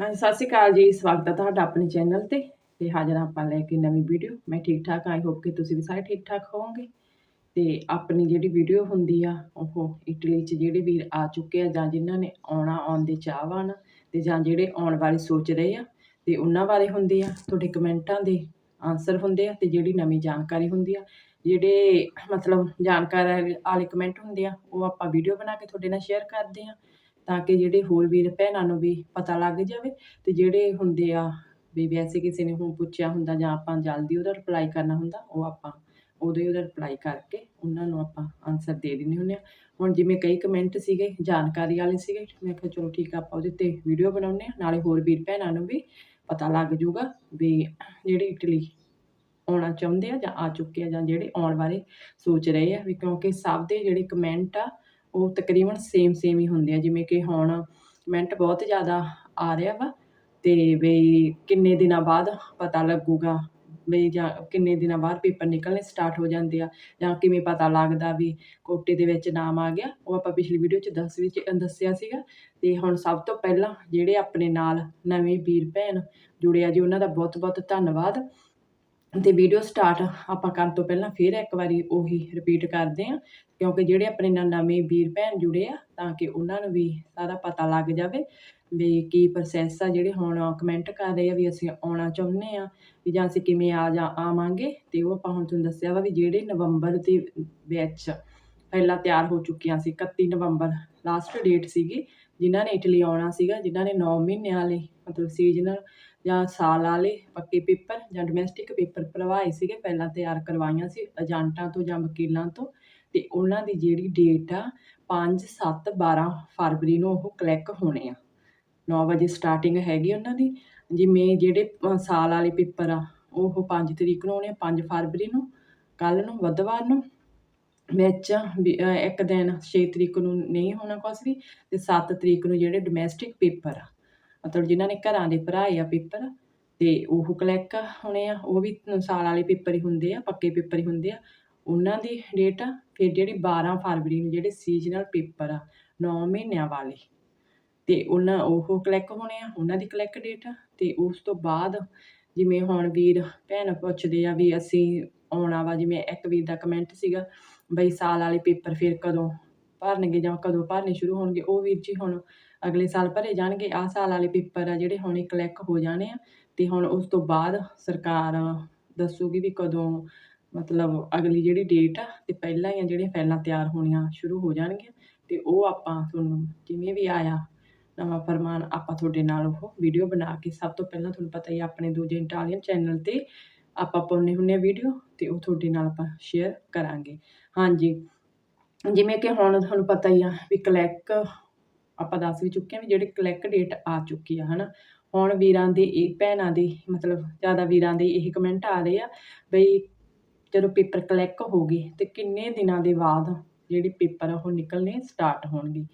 ਹਾਂਜੀ, ਸਤਿ ਸ਼੍ਰੀ ਅਕਾਲ ਜੀ, ਸਵਾਗਤ ਹੈ ਤੁਹਾਡਾ ਆਪਣੇ ਚੈਨਲ ਤੇ। ਤੇ ਹਾਜ਼ਰ ਆਪਾਂ ਲੈ ਕੇ ਨਵੀਂ ਵੀਡੀਓ। ਮੈਂ ਠੀਕ ਠਾਕ ਆਈ ਹੋਪ ਕਿ ਤੁਸੀਂ ਵੀ ਸਾਰੇ ਠੀਕ ਠਾਕ ਹੋਵੋਗੇ। ਤੇ ਆਪਣੀ ਜਿਹੜੀ ਵੀਡੀਓ ਹੁੰਦੀ ਆ, ਉਹ ਇਟਲੀ 'ਚ ਜਿਹੜੇ ਵੀਰ ਆ ਚੁੱਕੇ ਆ ਜਾਂ ਜਿਨ੍ਹਾਂ ਨੇ ਆਉਣਾ, ਆਉਣ ਦੇ ਚਾਹਵਾਨ ਤੇ ਜਾਂ ਜਿਹੜੇ ਆਉਣ ਬਾਰੇ ਸੋਚ ਰਹੇ ਆ, ਤੇ ਉਹਨਾਂ ਬਾਰੇ ਹੁੰਦੇ ਆ, ਤੁਹਾਡੇ ਕਮੈਂਟਾਂ ਦੇ ਆਨਸਰ ਹੁੰਦੇ ਆ ਤੇ ਜਿਹੜੀ ਨਵੀਂ ਜਾਣਕਾਰੀ ਹੁੰਦੀ ਆ, ਜਿਹੜੇ ਮਤਲਬ ਜਾਣਕਾਰੀ ਵਾਲੇ ਕਮੈਂਟ ਹੁੰਦੇ ਆ, ਉਹ ਆਪਾਂ ਵੀਡੀਓ ਬਣਾ ਕੇ ਤੁਹਾਡੇ ਨਾਲ ਸ਼ੇਅਰ ਕਰਦੇ ਆ। ਤਾਂ ਕਿ ਜਿਹੜੇ ਹੋਰ ਵੀਰ ਭੈਣਾਂ ਨੂੰ ਵੀ ਪਤਾ ਲੱਗ ਜਾਵੇ ਤੇ ਜਿਹੜੇ ਹੁੰਦੇ ਆ ਵੀ ਵੈਸੇ ਕਿਸੇ ਨੇ ਹੁਣ ਪੁੱਛਿਆ ਹੁੰਦਾ ਜਾਂ ਆਪਾਂ ਜਲਦੀ ਉਹਦਾ ਰਿਪਲਾਈ ਕਰਨਾ ਹੁੰਦਾ, ਉਹ ਆਪਾਂ ਉਦੋਂ ਹੀ ਉਹਦਾ ਰਿਪਲਾਈ ਕਰਕੇ ਉਹਨਾਂ ਨੂੰ ਆਪਾਂ ਆਨਸਰ ਦੇ ਦਿੰਦੇ ਹੁੰਦੇ ਆ ਹੁਣ ਜਿਵੇਂ ਕਈ ਕਮੈਂਟ ਸੀਗੇ, ਜਾਣਕਾਰੀ ਵਾਲੇ ਸੀਗੇ, ਮੈਂ ਕਿਹਾ ਚਲੋ ਠੀਕ ਆ, ਆਪਾਂ ਉਹਦੇ ਤੇ ਵੀਡੀਓ ਬਣਾਉਂਦੇ ਆ ਨਾਲੇ ਹੋਰ ਵੀਰ ਭੈਣਾਂ ਨੂੰ ਵੀ ਪਤਾ ਲੱਗ ਜਾਊਗਾ ਵੀ ਜਿਹੜੀ ਇਟਲੀ ਆਉਣਾ ਚਾਹੁੰਦੇ ਆ ਜਾਂ ਆ ਚੁੱਕੇ ਆ ਜਾਂ ਜਿਹੜੇ ਆਉਣ ਬਾਰੇ ਸੋਚ ਰਹੇ ਆ, ਵੀ ਕਿਉਂਕਿ ਸਭ ਦੇ ਜਿਹੜੇ ਕਮੈਂਟ ਆ ਉਹ ਤਕਰੀਬਨ ਸੇਮ ਸੇਮ ਹੀ ਹੁੰਦੇ ਆ, ਜਿਵੇਂ ਕਿ ਹੁਣ ਕਮੈਂਟ ਬਹੁਤ ਜ਼ਿਆਦਾ ਆ ਰਿਹਾ ਵਾ ਤੇ ਬਈ ਕਿੰਨੇ ਦਿਨਾਂ ਬਾਅਦ ਪਤਾ ਲੱਗੂਗਾ ਵੀ ਜਾਂ ਕਿੰਨੇ ਦਿਨਾਂ ਬਾਅਦ ਪੇਪਰ ਨਿਕਲਣੇ ਸਟਾਰਟ ਹੋ ਜਾਂਦੇ ਆ ਜਾਂ ਕਿਵੇਂ ਪਤਾ ਲੱਗਦਾ ਵੀ ਕੋਟੇ ਦੇ ਵਿੱਚ ਨਾਮ ਆ ਗਿਆ। ਉਹ ਆਪਾਂ ਪਿਛਲੀ ਵੀਡੀਓ 'ਚ ਦੱਸ ਵਿੱਚ ਦੱਸਿਆ ਸੀਗਾ ਤੇ ਹੁਣ ਸਭ ਤੋਂ ਪਹਿਲਾਂ ਜਿਹੜੇ ਆਪਣੇ ਨਾਲ ਨਵੇਂ ਵੀਰ ਭੈਣ ਜੁੜੇ ਆ ਜੀ, ਉਹਨਾਂ ਦਾ ਬਹੁਤ ਬਹੁਤ ਧੰਨਵਾਦ। ਤੇ ਵੀਡੀਓ ਸਟਾਰਟ ਆਪਾਂ ਕਰਨ ਤੋਂ ਪਹਿਲਾਂ ਫਿਰ ਇੱਕ ਵਾਰੀ ਉਹੀ ਰਿਪੀਟ ਕਰਦੇ ਹਾਂ, ਕਿਉਂਕਿ ਜਿਹੜੇ ਆਪਣੇ ਨਾਲ ਨਵੇਂ ਵੀਰ ਭੈਣ ਜੁੜੇ ਆ, ਤਾਂ ਕਿ ਉਹਨਾਂ ਨੂੰ ਵੀ ਸਾਰਾ ਪਤਾ ਲੱਗ ਜਾਵੇ ਵੀ ਕੀ ਪ੍ਰੋਸੈਸ ਆ ਜਿਹੜੇ ਹੁਣ ਕਮੈਂਟ ਕਰ ਰਹੇ ਆ ਵੀ ਅਸੀਂ ਆਉਣਾ ਚਾਹੁੰਦੇ ਆ ਵੀ ਜਾਂ ਅਸੀਂ ਕਿਵੇਂ ਆ ਜਾਂ ਆਵਾਂਗੇ, ਤੇ ਉਹ ਆਪਾਂ ਹੁਣ ਤੁਹਾਨੂੰ ਦੱਸਿਆ ਵਾ ਵੀ ਜਿਹੜੇ ਨਵੰਬਰ ਦੇ ਵਿੱਚ ਪਹਿਲਾਂ ਤਿਆਰ ਹੋ ਚੁੱਕੀਆਂ ਸੀ 31 ਨਵੰਬਰ ਲਾਸਟ ਡੇਟ ਸੀਗੀ, ਜਿਨ੍ਹਾਂ ਨੇ ਇਟਲੀ ਆਉਣਾ ਸੀਗਾ, ਜਿਨ੍ਹਾਂ ਨੇ 9 ਮਹੀਨਿਆਂ ਵਾਲੇ ਮਤਲਬ ਸੀਜ਼ਨਲ ਜਾਂ ਸਾਲ ਵਾਲੇ ਪੱਕੇ ਪੇਪਰ ਜਾਂ ਡੋਮੈਸਟਿਕ ਪੇਪਰ ਭਰਵਾਏ ਸੀਗੇ, ਪਹਿਲਾਂ ਤਿਆਰ ਕਰਵਾਈਆਂ ਸੀ ਏਜੰਟਾਂ ਤੋਂ ਜਾਂ ਵਕੀਲਾਂ ਤੋਂ, ਤੇ ਉਹਨਾਂ ਦੀ ਜਿਹੜੀ ਡੇਟ ਆ 5 7 12 ਫਰਵਰੀ ਨੂੰ ਉਹ ਕਲੈਕ ਹੋਣੇ ਆ। 9 ਵਜੇ ਸਟਾਰਟਿੰਗ ਹੈਗੀ ਉਹਨਾਂ ਦੀ, ਜਿਵੇਂ ਜਿਹੜੇ ਸਾਲ ਵਾਲੇ ਪੇਪਰ ਆ, ਉਹ 5 ਤਰੀਕ ਨੂੰ ਹੋਣੇ 5 ਫਰਵਰੀ ਨੂੰ ਕੱਲ ਨੂੰ, ਬੁੱਧਵਾਰ ਨੂੰ, ਵਿੱਚ ਇੱਕ ਦਿਨ 6 ਤਰੀਕ ਨੂੰ ਨਹੀਂ ਹੋਣਾ ਕੁਛ ਵੀ, ਤੇ 7 ਤਰੀਕ ਨੂੰ ਜਿਹੜੇ ਡੋਮੈਸਟਿਕ ਪੇਪਰ ਆ। ਮਤਲਬ ਜਿਨ੍ਹਾਂ ਨੇ ਘਰਾਂ ਦੇ ਭਰਾਏ ਆ ਪੇਪਰ, ਤੇ ਉਹ ਕਲੈਕ ਹੋਣੇ ਆ, ਉਹ ਵੀ ਸਾਲ ਵਾਲੇ ਪੇਪਰ ਹੀ ਹੁੰਦੇ ਆ, ਪੱਕੇ ਪੇਪਰ ਹੀ ਹੁੰਦੇ ਆ। ਉਹਨਾਂ ਦੀ ਡੇਟ ਆ, ਫਿਰ ਜਿਹੜੀ 12 ਫਰਵਰੀ ਨੂੰ ਜਿਹੜੇ ਸੀਜ਼ਨਲ ਪੇਪਰ ਆ 9 ਮਹੀਨਿਆਂ ਵਾਲੇ। ਤੇ ਉਹਨਾਂ ਉਹ ਕਲੈਕ ਹੋਣੇ ਆ, ਉਹਨਾਂ ਦੀ ਕਲੈਕ ਡੇਟ ਆ, ਤੇ ਉਸ ਤੋਂ ਬਾਅਦ ਜਿਵੇਂ ਹੁਣ ਵੀਰ ਭੈਣ ਪੁੱਛਦੇ ਆ ਵੀ ਅਸੀਂ ਆਉਣਾ ਵਾ, ਜਿਵੇਂ ਇੱਕ ਵੀਰ ਦਾ ਕਮੈਂਟ ਸੀਗਾ ਬਈ ਸਾਲ ਵਾਲੇ ਪੇਪਰ ਫਿਰ ਕਦੋਂ ਭਰਨਗੇ ਜਾਂ ਕਦੋਂ ਭਰਨੇ ਸ਼ੁਰੂ ਹੋਣਗੇ, ਉਹ ਵੀਰ ਜੀ ਹੁਣ ਅਗਲੇ ਸਾਲ ਭਰੇ ਜਾਣਗੇ। ਆਹ ਸਾਲ ਵਾਲੇ ਪੇਪਰ ਆ ਜਿਹੜੇ ਹੁਣ ਕਲੈਕ ਹੋ ਜਾਣੇ ਆ ਤੇ ਹੁਣ ਉਸ ਤੋਂ ਬਾਅਦ ਸਰਕਾਰ ਦੱਸੂਗੀ ਵੀ ਕਦੋਂ ਮਤਲਬ ਅਗਲੀ ਜਿਹੜੀ ਡੇਟ ਆ ਤੇ ਪਹਿਲਾਂ ਹੀ ਆ ਜਿਹੜੀਆਂ ਫਾਈਲਾਂ ਤਿਆਰ ਹੋਣੀਆਂ ਸ਼ੁਰੂ ਹੋ ਜਾਣਗੀਆਂ ਤੇ ਉਹ ਆਪਾਂ ਤੁਹਾਨੂੰ ਜਿਵੇਂ ਵੀ ਆਇਆ ਨਵਾਂ ਫਰਮਾਨ ਆਪਾਂ ਤੁਹਾਡੇ ਨਾਲ ਉਹ ਵੀਡੀਓ ਬਣਾ ਕੇ ਸਭ ਤੋਂ ਪਹਿਲਾਂ ਤੁਹਾਨੂੰ ਪਤਾ ਹੀ ਆ ਆਪਣੇ ਦੂਜੇ ਇਟਾਲੀਅਨ ਚੈਨਲ ਤੇ ਆਪਾਂ ਪਾਉਂਦੇ ਹੁੰਦੇ ਆ ਵੀਡੀਓ ਤੇ ਉਹ ਤੁਹਾਡੇ ਨਾਲ ਆਪਾਂ ਸ਼ੇਅਰ ਕਰਾਂਗੇ। ਹਾਂਜੀ, ਜਿਵੇਂ ਕਿ ਹੁਣ ਤੁਹਾਨੂੰ ਪਤਾ ਹੀ ਆ ਵੀ ਕਲੈਕ ਆਪਾਂ ਦੱਸ ਵੀ ਚੁੱਕੇ ਆ ਵੀ ਜਿਹੜੇ ਕਲੈਕ ਡੇਟ ਆ ਚੁੱਕੀ ਆ, ਹਨਾ। ਹੁਣ ਵੀਰਾਂ ਦੇ ਇਹ ਭੈਣਾਂ ਦੇ, ਮਤਲਬ ਜ਼ਿਆਦਾ ਵੀਰਾਂ ਦੇ ਇਹ ਕਮੈਂਟ ਆ ਰਹੇ ਆ ਬਈ ਜਦੋਂ ਪੇਪਰ ਕਲੈਕ ਹੋ ਗਏ ਤੇ ਕਿੰਨੇ ਦਿਨਾਂ ਦੇ ਬਾਅਦ ਜਿਹੜੇ ਪੇਪਰ ਆ ਉਹ ਨਿਕਲਣੇ ਸਟਾਰਟ ਹੋਣਗੇ।